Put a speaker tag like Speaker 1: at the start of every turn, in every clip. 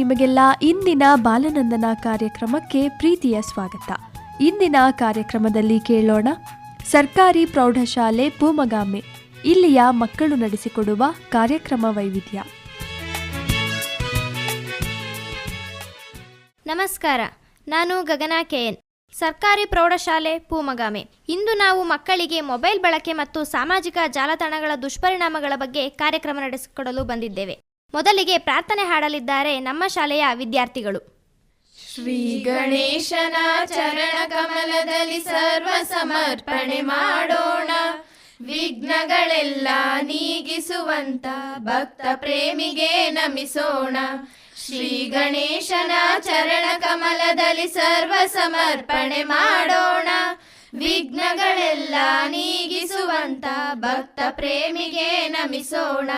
Speaker 1: ನಿಮಗೆಲ್ಲ ಇಂದಿನ ಬಾಲನಂದನ ಕಾರ್ಯಕ್ರಮಕ್ಕೆ ಪ್ರೀತಿಯ ಸ್ವಾಗತ. ಇಂದಿನ ಕಾರ್ಯಕ್ರಮದಲ್ಲಿ ಕೇಳೋಣ, ಸರ್ಕಾರಿ ಪ್ರೌಢಶಾಲೆ ಪೂಮಗಾಮೆ ಇಲ್ಲಿಯ ಮಕ್ಕಳು ನಡೆಸಿಕೊಡುವ ಕಾರ್ಯಕ್ರಮ ವೈವಿಧ್ಯ.
Speaker 2: ನಮಸ್ಕಾರ, ನಾನು ಗಗನಾ ಕೆಎನ್ ಸರ್ಕಾರಿ ಪ್ರೌಢಶಾಲೆ ಪೂಮಗಾಮೆ ಇಂದು ನಾವು ಮಕ್ಕಳಿಗೆ ಮೊಬೈಲ್ ಬಳಕೆ ಮತ್ತು ಸಾಮಾಜಿಕ ಜಾಲತಾಣಗಳ ದುಷ್ಪರಿಣಾಮಗಳ ಬಗ್ಗೆ ಕಾರ್ಯಕ್ರಮ ನಡೆಸಿಕೊಡಲು ಬಂದಿದ್ದೇವೆ. ಮೊದಲಿಗೆ ಪ್ರಾರ್ಥನೆ ಹಾಡಲಿದ್ದಾರೆ ನಮ್ಮ ಶಾಲೆಯ ವಿದ್ಯಾರ್ಥಿಗಳು.
Speaker 3: ಶ್ರೀ ಗಣೇಶನ ಚರಣ ಕಮಲದಲ್ಲಿ ಸರ್ವ ಸಮರ್ಪಣೆ ಮಾಡೋಣ. ವಿಘ್ನಗಳೆಲ್ಲ ನೀಗಿಸುವಂತ ಭಕ್ತ ಪ್ರೇಮಿಗೆ ನಮಿಸೋಣ. ಶ್ರೀ ಗಣೇಶನ ಚರಣ ಕಮಲದಲ್ಲಿ ಸರ್ವ ಸಮರ್ಪಣೆ ಮಾಡೋಣ. ವಿಘ್ನಗಳೆಲ್ಲ ನೀಗಿಸುವಂತ ಭಕ್ತ ಪ್ರೇಮಿಗೆ ನಮಿಸೋಣ.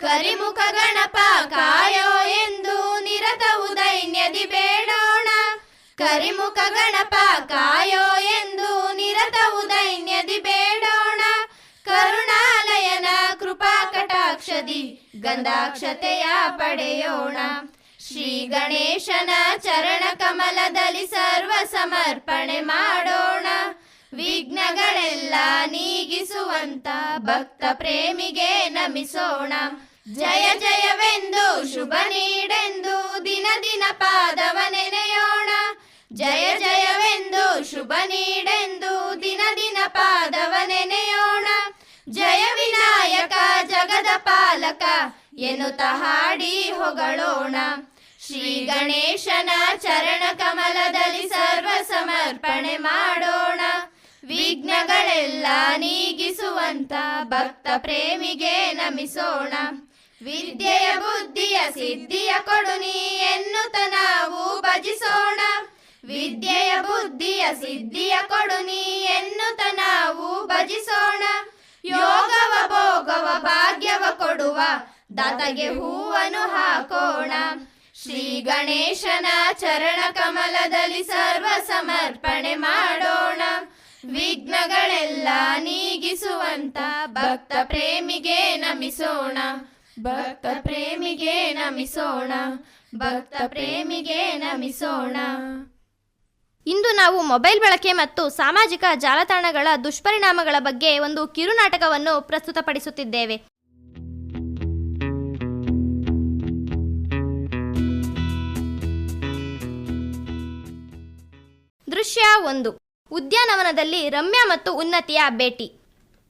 Speaker 3: ಕರಿಮುಖ ಗಣಪ ಕಾಯೋ ಎಂದು ನಿರತ ಉದೈನ್ಯದಿ ಬೇಡೋಣ ಕರಿಮುಖ ಗಣಪ ಕಾಯೋ ಎಂದು ನಿರತ ಉದೈನ್ಯದಿ ಬೇಡೋಣ ಕರುಣಾಲಯನ ಕೃಪಾ ಕಟಾಕ್ಷದಿ ಗಂಧಾಕ್ಷತೆಯ ಪಡೆಯೋಣ. ಶ್ರೀ ಗಣೇಶನ ಚರಣ ಕಮಲದಲ್ಲಿ ಸರ್ವ ಸಮರ್ಪಣೆ ಮಾಡೋಣ. ವಿಘ್ನಗಳೆಲ್ಲ ನೀಗಿಸುವಂತ ಭಕ್ತ ಪ್ರೇಮಿಗೆ ನಮಿಸೋಣ. ಜಯ ಜಯವೆಂದು ಶುಭ ನೀಡೆಂದು ದಿನ ದಿನ ಪಾದವ ನೆನೆಯೋಣ. ಜಯ ಜಯವೆಂದು ಶುಭ ನೀಡೆಂದು ದಿನ ದಿನ ಪಾದವ ನೆನೆಯೋಣ. ಜಯ ವಿನಾಯಕ ಜಗದ ಪಾಲಕ, ಎನ್ನುತ್ತ ಹಾಡಿ ಹೊಗಳೋಣ. ಶ್ರೀ ಗಣೇಶನ ಚರಣ ಕಮಲದಲ್ಲಿ ಸರ್ವ ಸಮರ್ಪಣೆ ಮಾಡೋಣ. ವಿಘ್ನಗಳೆಲ್ಲ ನೀಗಿಸುವಂತ ಭಕ್ತ ಪ್ರೇಮಿಗೆ ನಮಿಸೋಣ. ವಿದ್ಯೆಯ ಬುದ್ಧಿಯ ಸಿದ್ಧಿಯ ಕೊಡು ನೀ ಎನ್ನುತ್ತ ನಾವು ಭಜಿಸೋಣ. ವಿದ್ಯೆಯ ಬುದ್ಧಿಯ ಸಿದ್ಧಿಯ ಕೊಡು ನೀ ಎನ್ನುತ್ತ ನಾವು ಭಜಿಸೋಣ. ಯೋಗವ ಭೋಗವ ಭಾಗ್ಯವ ಕೊಡುವ ದಾತಗೆ ಹೂವನ್ನು ಹಾಕೋಣ. ಶ್ರೀ ಗಣೇಶನ ಚರಣ ಕಮಲದಲ್ಲಿ ಸರ್ವ ಸಮರ್ಪಣೆ ಮಾಡೋಣ. ವಿಘ್ನಗಳೆಲ್ಲ ನೀಗಿಸುವಂತ ಭಕ್ತ ಪ್ರೇಮಿಗೆ ನಮಿಸೋಣ. ಭಕ್ತ ಪ್ರೇಮಿಗೆ ನಮಿಸೋಣ ಭಕ್ತ ಪ್ರೇಮಿಗೆ ನಮಿಸೋಣ.
Speaker 2: ಇಂದು ನಾವು ಮೊಬೈಲ್ ಬಳಕೆ ಮತ್ತು ಸಾಮಾಜಿಕ ಜಾಲತಾಣಗಳ ದುಷ್ಪರಿಣಾಮಗಳ ಬಗ್ಗೆ ಒಂದು ಕಿರುನಾಟಕವನ್ನು ಪ್ರಸ್ತುತಪಡಿಸುತ್ತಿದ್ದೇವೆ. ದೃಶ್ಯ ಒಂದು. ಉದ್ಯಾನವನದಲ್ಲಿ ರಮ್ಯಾ ಮತ್ತು ಉನ್ನತಿಯ ಭೇಟಿ.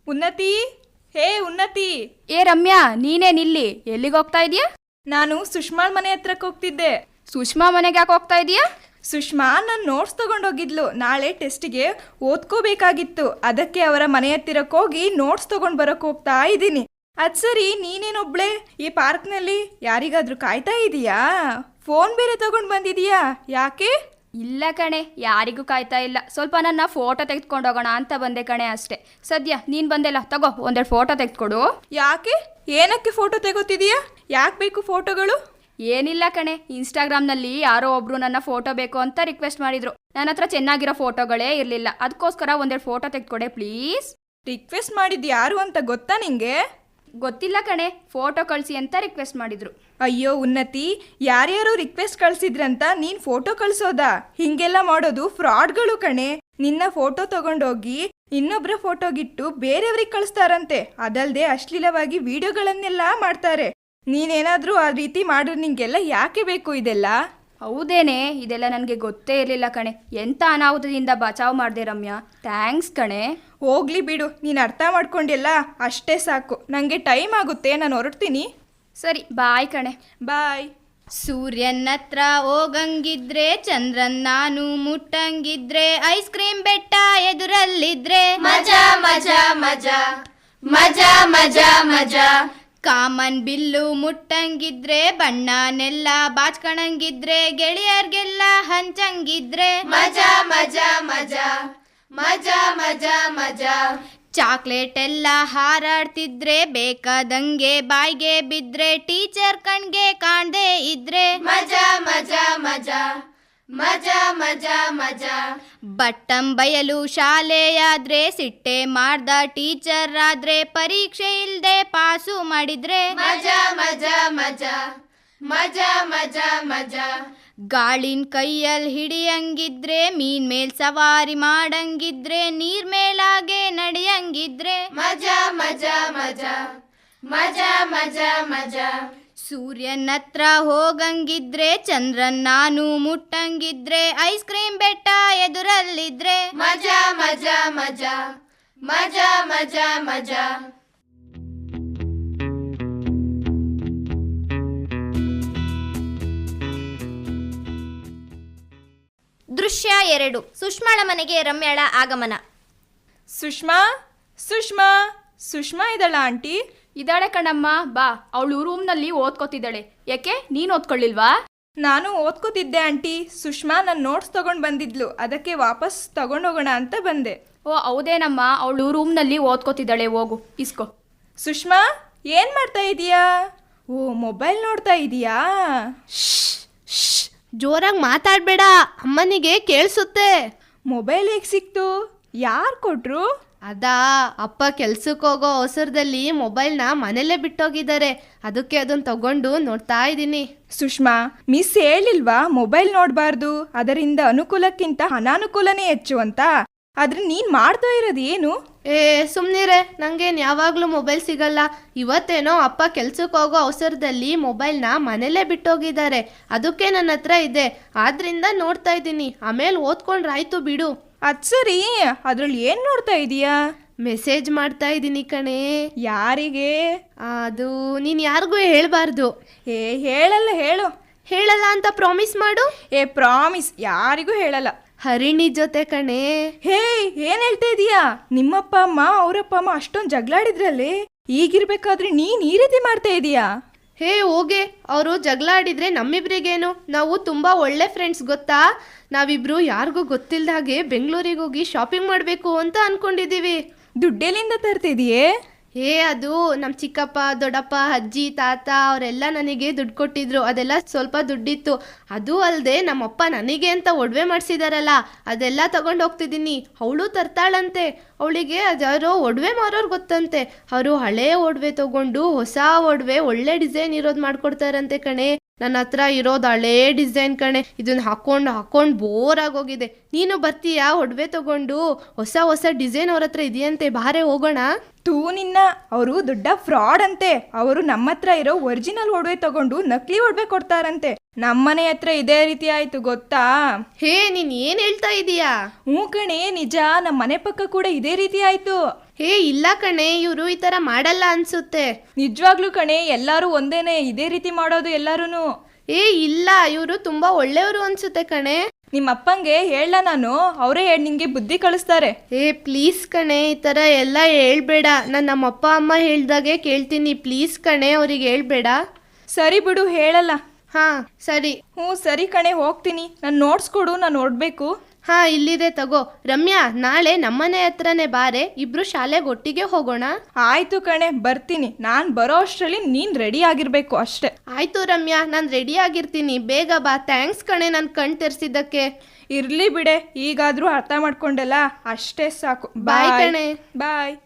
Speaker 3: ಉನ್ನತಿ? ಹೇ ಉನ್ನತಿ!
Speaker 4: ಏ ರಮ್ಯಾ ನೀನೇ ನಿಲ್ಲಿ. ಎಲ್ಲಿಗೆ ಹೋಗ್ತಾ ಇದೀಯಾ
Speaker 3: ನಾನು ಸುಷ್ಮಾಳ್ ಮನೆ ಹತ್ರಕ್ಕೆ ಹೋಗ್ತಿದ್ದೆ.
Speaker 4: ಸುಷ್ಮಾ ಮನೆಗೆ ಯಾಕೆ ಹೋಗ್ತಾ ಇದೀಯಾ
Speaker 3: ಸುಷ್ಮಾ ನನ್ನ ನೋಟ್ಸ್ ತಗೊಂಡೋಗಿದ್ಲು. ನಾಳೆ ಟೆಸ್ಟಿಗೆ ಓದ್ಕೋಬೇಕಾಗಿತ್ತು. ಅದಕ್ಕೆ ಅವರ ಮನೆ ಹತ್ತಿರಕ್ಕೆ ಹೋಗಿ ನೋಟ್ಸ್ ತಗೊಂಡು ಬರಕ್ ಹೋಗ್ತಾ ಇದ್ದೀನಿ. ಅದ್ ಸರಿ ನೀನೇನೊಬ್ಳೆ ಈ ಪಾರ್ಕ್ನಲ್ಲಿ ಯಾರಿಗಾದ್ರೂ ಕಾಯ್ತಾ ಇದೀಯಾ? ಫೋನ್ ಬೇರೆ ತಗೊಂಡ್ ಬಂದಿದೀಯಾ? ಯಾಕೆ?
Speaker 4: ಇಲ್ಲ ಕಣೆ ಯಾರಿಗೂ ಕಾಯ್ತಾ ಇಲ್ಲ. ಸ್ವಲ್ಪ ನನ್ನ ಫೋಟೋ ತೆಗೆದುಕೊಂಡು ಹೋಗೋಣ ಅಂತ ಬಂದೆ ಕಣೆ ಅಷ್ಟೇ. ಸದ್ಯ ನೀನು ಬಂದೆಲ್ಲ ತಗೋ ಒಂದೆರಡು ಫೋಟೋ ತೆಗೆದುಕೊಡು.
Speaker 3: ಯಾಕೆ? ಏನಕ್ಕೆ ಫೋಟೋ ತೆಗೋತಿದೀಯಾ? ಯಾಕೆ ಬೇಕು ಫೋಟೋಗಳು
Speaker 4: ಏನಿಲ್ಲ ಕಣೆ ಇನ್ಸ್ಟಾಗ್ರಾಮ್ನಲ್ಲಿ ಯಾರೋ ಒಬ್ರು ನನ್ನ ಫೋಟೋ ಬೇಕು ಅಂತ ರಿಕ್ವೆಸ್ಟ್ ಮಾಡಿದ್ರು. ನನ್ನ ಹತ್ರ ಚೆನ್ನಾಗಿರೋ ಫೋಟೋಗಳೇ ಇರಲಿಲ್ಲ. ಅದಕ್ಕೋಸ್ಕರ ಒಂದೆರಡು ಫೋಟೋ ತೆಗೆದುಕೊಡೆ ಪ್ಲೀಸ್
Speaker 3: ರಿಕ್ವೆಸ್ಟ್ ಮಾಡಿದ್ದು ಯಾರು ಅಂತ ಗೊತ್ತಾ ನಿಂಗೆ?
Speaker 4: ಗೊತ್ತಿಲ್ಲ ಕಣೆ ಫೋಟೋ ಕಳಿಸಿ ಅಂತ ರಿಕ್ವೆಸ್ಟ್ ಮಾಡಿದ್ರು.
Speaker 3: ಅಯ್ಯೋ ಉನ್ನತಿ, ಯಾರ್ಯಾರು ರಿಕ್ವೆಸ್ಟ್ ಕಳ್ಸಿದ್ರಂತ ನೀನ್ ಫೋಟೋ ಕಳ್ಸೋದಾ? ಹಿಂಗೆಲ್ಲ ಮಾಡೋದು ಫ್ರಾಡ್ಗಳು ಕಣೆ. ನಿನ್ನ ಫೋಟೋ ತಗೊಂಡೋಗಿ ಇನ್ನೊಬ್ರ ಫೋಟೋಗಿಟ್ಟು ಬೇರೆಯವ್ರಿಗೆ ಕಳಿಸ್ತಾರಂತೆ. ಅದಲ್ದೆ ಅಶ್ಲೀಲವಾಗಿ ವಿಡಿಯೋಗಳನ್ನೆಲ್ಲ ಮಾಡ್ತಾರೆ. ನೀನೇನಾದ್ರೂ ಆ ರೀತಿ ಮಾಡಿದ್ರೆ ನಿಂಗೆಲ್ಲ ಯಾಕೆ ಬೇಕು ಇದೆಲ್ಲ?
Speaker 4: ಹೌದೇನೆ ಇದೆಲ್ಲ ನನಗೆ ಗೊತ್ತೇ ಇರಲಿಲ್ಲ ಕಣೆ. ಎಂಥ ಅನಾಹುತದಿಂದ ಬಚಾವ್ ಮಾಡಿದೆ ರಮ್ಯಾ? ಥ್ಯಾಂಕ್ಸ್ ಕಣೆ.
Speaker 3: ಹೋಗ್ಲಿ ಬಿಡು ನೀನು ಅರ್ಥ ಮಾಡ್ಕೊಂಡಿಲ್ಲ? ಅಷ್ಟೇ ಸಾಕು. ನನಗೆ ಟೈಮ್ ಆಗುತ್ತೆ ನಾನು ಹೊರಡ್ತೀನಿ.
Speaker 4: ಸರಿ ಬಾಯ್ ಕಣೆ.
Speaker 3: ಬಾಯ್.
Speaker 2: ಸೂರ್ಯನತ್ರ ಹತ್ರ ಹೋಗಂಗಿದ್ರೆ ಚಂದ್ರನ್ ನಾನು ಮುಟ್ಟಂಗಿದ್ರೆ ಐಸ್ ಕ್ರೀಮ್ ಬೆಟ್ಟ ಎದುರಲ್ಲಿದ್ರೆ
Speaker 3: ಮಜಾ ಮಜಾ ಮಜಾ. ಮಜಾ ಮಜಾ ಮಜಾ.
Speaker 2: ಕಾಮನ್ ಬಿಲ್ಲು ಮುಟ್ಟಂಗಿದ್ರೆ ಬಣ್ಣನೆಲ್ಲ ಬಾಚ್ಕಣಂಗಿದ್ರೆ ಗೆಳೆಯರ್ಗೆಲ್ಲ ಹಂಚಂಗಿದ್ರೆ.
Speaker 3: ಮಜಾ ಮಜಾ ಮಜಾ ಮಜಾ ಮಜಾ ಮಜಾ.
Speaker 2: ಚಾಕ್ಲೇಟ್ ಎಲ್ಲ ಹಾರಾಡ್ತಿದ್ರೆ ಬೇಕಾದಂಗೆ ಬಾಯ್ಗೆ ಬಿದ್ರೆ ಟೀಚರ್ ಕಣ್ಗೆ ಕಾಣ್ದೆ ಇದ್ರೆ.
Speaker 3: ಮಜಾ ಮಜಾ ಮಜಾ. ಮಜಾ ಮಜಾ ಮಜಾ.
Speaker 2: ಬಟ್ಟಂ ಬಯಲು ಶಾಲೆಯಾದ್ರೆ ಸಿಟ್ಟೆ ಮಾಡ್ದ ಟೀಚರ್ ಆದ್ರೆ ಪರೀಕ್ಷೆ ಇಲ್ದೆ ಪಾಸು ಮಾಡಿದ್ರೆ.
Speaker 3: ಮಜಾ ಮಜಾ ಮಜಾ.
Speaker 2: ಮಜಾ ಮಜಾ ಮಜಾ. ಗಾಳಿನ್ ಕೈಯಲ್ಲಿ ಹಿಡಿಯಂಗಿದ್ರೆ ಮೀನ್ ಮೇಲ್ ಸವಾರಿ ಮಾಡಂಗಿದ್ರೆ ನೀರ್ ಮೇಲಾಗೆ ನಡೆಯಂಗಿದ್ರೆ. ಮಜಾ ಮಜಾ ಮಜಾ. ಮಜಾ ಮಜಾ ಮಜಾ. ಸೂರ್ಯನ ಹತ್ರ ಹೋಗಂಗಿದ್ರೆ, ಚಂದ್ರನ್ ನಾನು ಮುಟ್ಟಂಗಿದ್ರೆ ಐಸ್ ಕ್ರೀಮ್ ಬೆಟ್ಟ ಎದುರಲ್ಲಿದ್ರೆ. ಮಜಾ ಮಜಾ ಮಜಾ ಮಜಾ ಮಜಾ ಮಜಾ.
Speaker 5: ದೃಶ್ಯ ಎರಡು, ಸುಷ್ಮಾಳ ಮನೆಗೆ ರಮ್ಯಾಳ ಆಗಮನ.
Speaker 6: ಸುಷ್ಮಾ ಸುಷ್ಮಾ ಸುಷ್ಮಾ ಇದಳ ಆಂಟಿ.
Speaker 2: ಇದ್ದಾಳೆ ಕಣಮ್ಮ ಬಾ. ಅವಳು ರೂಮ್ನಲ್ಲಿ ಓದ್ಕೋತಿದ್ದಾಳೆ. ಯಾಕೆ? ನೀನು ಓದ್ಕೊಳ್ಳಿಲ್ವಾ?
Speaker 6: ನಾನು ಓದ್ಕೋತಿದ್ದೆ ಆಂಟಿ. ಸುಷ್ಮಾ ನನ್ನ ನೋಟ್ಸ್ ತಗೊಂಡು ಬಂದಿದ್ಲು. ಅದಕ್ಕೆ ವಾಪಸ್ ತಗೊಂಡೋಗೋಣ ಅಂತ ಬಂದೆ.
Speaker 2: ಓ ಹೌದೇನಮ್ಮ. ಅವಳು ರೂಮ್ನಲ್ಲಿ ಓದ್ಕೋತಿದ್ದಾಳೆ. ಹೋಗು. ಇಸ್ಕೋ.
Speaker 6: ಸುಷ್ಮಾ ಏನ್ ಮಾಡ್ತಾ ಇದೀಯಾ? ಓ ಮೊಬೈಲ್ ನೋಡ್ತಾ ಇದೀಯಾ?
Speaker 7: ಜೋರಾಗಿ ಮಾತಾಡ್ಬೇಡ. ಅಮ್ಮನಿಗೆ ಕೇಳಿಸುತ್ತೆ.
Speaker 6: ಮೊಬೈಲ್ ಹೇಗೆ ಸಿಕ್ತು? ಯಾರು ಕೊಟ್ರು?
Speaker 7: ಅದಾ ಅಪ್ಪ ಕೆಲ್ಸಕ್ಕೆ ಹೋಗೋ ಅವಸರದಲ್ಲಿ ಮೊಬೈಲ್ನ ಮನೇಲೇ ಬಿಟ್ಟೋಗಿದ್ದಾರೆ. ಅದಕ್ಕೆ ಅದನ್ನ ತಗೊಂಡು ನೋಡ್ತಾ ಇದ್ದೀನಿ.
Speaker 6: ಸುಷ್ಮಾ ಮಿಸ್ ಹೇಳಿಲ್ವಾ? ಮೊಬೈಲ್ ನೋಡಬಾರ್ದು. ಅದರಿಂದ ಅನುಕೂಲಕ್ಕಿಂತ ಅನಾನುಕೂಲನೇ ಹೆಚ್ಚು ಅಂತ. ಆದ್ರೆ ನೀನ್ ಮಾಡ್ತಾ ಇರೋದು ಏನು?
Speaker 7: ಏ ಸುಮ್ನಿರೆ. ನಂಗೇನು ಯಾವಾಗಲೂ ಮೊಬೈಲ್ ಸಿಗಲ್ಲ. ಇವತ್ತೇನೋ ಅಪ್ಪ ಕೆಲ್ಸಕ್ಕೆ ಹೋಗೋ ಅವಸರದಲ್ಲಿ ಮೊಬೈಲ್ನ ಮನೇಲೇ ಬಿಟ್ಟೋಗಿದ್ದಾರೆ. ಅದಕ್ಕೆ ನನ್ನ ಹತ್ರ ಇದೆ. ಆದ್ರಿಂದ ನೋಡ್ತಾ ಇದ್ದೀನಿ. ಆಮೇಲೆ ಓದ್ಕೊಂಡ್ರಾಯ್ತು ಬಿಡು.
Speaker 6: ಅದ್ ಸರಿ ಅದ್ರಲ್ಲಿ ಏನ್ ನೋಡ್ತಾ ಇದೀಯಾ?
Speaker 7: ಮೆಸೇಜ್ ಮಾಡ್ತಾ ಇದ್ದೀನಿ ಕಣೆ.
Speaker 6: ಯಾರಿಗೆ?
Speaker 7: ಅದು ನೀನು ಯಾರಿಗೂ ಹೇಳಬಾರ್ದು.
Speaker 6: ಏ ಹೇಳಲ್ಲ ಹೇಳು.
Speaker 7: ಹೇಳಲ್ಲ ಅಂತ ಪ್ರಾಮಿಸ್ ಮಾಡು.
Speaker 6: ಏ ಪ್ರಾಮಿಸ್ ಯಾರಿಗೂ ಹೇಳಲ್ಲ.
Speaker 7: ಹರಿಣಿ ಜೊತೆ ಕಣೆ.
Speaker 6: ಹೇ ಏನ್ ಹೇಳ್ತಾ ಇದೀಯಾ? ನಿಮ್ಮಪ್ಪ ಅಮ್ಮ ಅವರಪ್ಪ ಅಮ್ಮ ಅಷ್ಟೊಂದು ಜಗಳಾಡಿದ್ರಲ್ಲಿ. ಈಗಿರ್ಬೇಕಾದ್ರೆ ನೀನ್ ಈ ರೀತಿ ಮಾಡ್ತಾ ಇದೀಯಾ?
Speaker 7: ಹೇ, ಹೋಗೆ. ಅವರು ಜಗಳ ಆಡಿದ್ರೆ ನಮ್ಮಿಬ್ರಿಗೇನು? ನಾವು ತುಂಬ ಒಳ್ಳೆ ಫ್ರೆಂಡ್ಸ್ ಗೊತ್ತಾ? ನಾವಿಬ್ರು ಯಾರಿಗೂ ಗೊತ್ತಿಲ್ಲದ ಹಾಗೆ ಬೆಂಗಳೂರಿಗೆ ಹೋಗಿ ಶಾಪಿಂಗ್ ಮಾಡಬೇಕು ಅಂತ ಅಂದ್ಕೊಂಡಿದ್ದೀವಿ
Speaker 6: ದುಡ್ಡೆಲ್ಲಿಂದ ತರ್ತಿದೀಯೇ?
Speaker 7: ಏ, ಅದು ನಮ್ಮ ಚಿಕ್ಕಪ್ಪ, ದೊಡ್ಡಪ್ಪ, ಅಜ್ಜಿ, ತಾತ ಅವರೆಲ್ಲ ನನಗೆ ದುಡ್ಡು ಕೊಟ್ಟಿದ್ರು. ಅದೆಲ್ಲ ಸ್ವಲ್ಪ ದುಡ್ಡಿತ್ತು. ಅದು ಅಲ್ಲದೆ ನಮ್ಮಪ್ಪ ನನಗೆ ಅಂತ ಒಡವೆ ಮಾಡಿಸಿದಾರಲ್ಲ, ಅದೆಲ್ಲ ತಗೊಂಡು ಹೋಗ್ತಿದ್ದೀನಿ. ಅವಳು ತರ್ತಾಳಂತೆ. ಅವಳಿಗೆ ಅದ್ಯಾರೋ ಒಡವೆ ಮಾರೋರು ಗೊತ್ತಂತೆ. ಅವರು ಹಳೆ ಒಡವೆ ತಗೊಂಡು ಹೊಸ ಒಡವೆ ಒಳ್ಳೆ ಡಿಸೈನ್ ಇರೋದು ಮಾಡ್ಕೊಡ್ತಾರಂತೆ ಕಣೆ. ನನ್ನ ಹತ್ರ ಇರೋದು ಹಳೇ ಡಿಸೈನ್ ಕಣೆ. ಇದನ್ನ ಹಾಕೊಂಡು ಹಾಕೊಂಡು ಬೋರ್ ಆಗೋಗಿದೆ. ನೀನು ಬರ್ತೀಯಾ? ಒಡವೆ ತಗೊಂಡು ಹೊಸ ಹೊಸ ಡಿಸೈನ್ ಅವ್ರ ಹತ್ರ ಇದೆಯಂತೆ. ಬಾರೆ ಹೋಗೋಣ.
Speaker 6: ತೂ ನಿನ್ನ. ಅವರು ದೊಡ್ಡ ಫ್ರಾಡ್ ಅಂತೆ. ಅವರು ನಮ್ಮ ಹತ್ರ ಇರೋ ಒರಿಜಿನಲ್ ಒಡವೆ ತಗೊಂಡು ನಕಲಿ ಒಡವೆ ಕೊಡ್ತಾರಂತೆ. ನಮ್ಮನೆ ಹತ್ರ ಇದೇ ರೀತಿ ಆಯ್ತು ಗೊತ್ತಾ?
Speaker 7: ಹೇ ನೀನ್ ಏನ್ ಹೇಳ್ತಾ ಇದೀಯಾ?
Speaker 6: ಹ್ಞೂ ಕಣೆ ನಿಜ ನಮ್ಮ ಮನೆ ಪಕ್ಕ ಕೂಡ ಇದೇ ರೀತಿ ಆಯ್ತು.
Speaker 7: ಹೇ ಇಲ್ಲ ಕಣೆ ಇವರು ಈ ತರ ಮಾಡಲ್ಲ ಅನ್ಸುತ್ತೆ.
Speaker 6: ನಿಜವಾಗ್ಲೂ ಕಣೆ ಎಲ್ಲರೂ ಒಂದೇನೆ ಇದೇ ರೀತಿ ಮಾಡೋದು ಎಲ್ಲಾರು
Speaker 7: ಏ ಇಲ್ಲ ಇವರು ತುಂಬಾ ಒಳ್ಳೆಯವರು ಅನ್ಸುತ್ತೆ ಕಣೆ.
Speaker 6: ನಿಮ್ಮ ಅಪ್ಪಂಗೆ ಹೇಳ ನಾನು ಅವರೇ ನಿನ್ಗೆ ಬುದ್ಧಿ ಕಳಿಸ್ತಾರೆ.
Speaker 7: ಏ ಪ್ಲೀಸ್ ಕಣೆ ಈ ತರ ಎಲ್ಲ ಹೇಳ್ಬೇಡ. ನಾನು ನಮ್ಮ ಅಪ್ಪ ಅಮ್ಮ ಹೇಳ್ದಾಗೆ ಕೇಳ್ತೀನಿ ಪ್ಲೀಸ್ ಕಣೆ ಅವ್ರಿಗೆ ಹೇಳ್ಬೇಡ.
Speaker 6: ಸರಿ ಬಿಡು ಹೇಳಲ್ಲ.
Speaker 7: ಹಾ ಸರಿ.
Speaker 6: ಹ್ಞೂ ಸರಿ ಕಣೆ ಹೋಗ್ತೀನಿ. ನಾನು ನೋಟ್ಸ್ ಕೊಡು ನಾನು ನೋಡ್ಬೇಕು.
Speaker 7: ಹಾ ಇಲ್ಲಿದೆ ತಗೋ. ರಮ್ಯಾ ನಾಳೆ ನಮ್ಮನೆ ಹತ್ರನೇ ಬಾರೆ. ಇಬ್ರು ಶಾಲೆಗೆ ಒಟ್ಟಿಗೆ ಹೋಗೋಣ?
Speaker 6: ಆಯ್ತು ಕಣೆ ಬರ್ತೀನಿ. ನಾನು ಬರೋ ಅಷ್ಟರಲ್ಲಿ ನೀನ್ ರೆಡಿ ಆಗಿರ್ಬೇಕು ಅಷ್ಟೇ.
Speaker 7: ಆಯ್ತು ರಮ್ಯಾ ನಾನು ರೆಡಿ ಆಗಿರ್ತೀನಿ. ಬೇಗ ಬಾ. ಥ್ಯಾಂಕ್ಸ್ ಕಣೆ ನಾನು ಕಣ್ ತೆರ್ಸಿದ್ದಕ್ಕೆ.
Speaker 6: ಇರ್ಲಿ ಬಿಡೆ ಈಗಾದ್ರೂ ಅರ್ಥ ಮಾಡ್ಕೊಂಡಲ್ಲ ಅಷ್ಟೇ ಸಾಕು.
Speaker 7: ಬಾಯ್ ಕಣೆ.
Speaker 6: ಬಾಯ್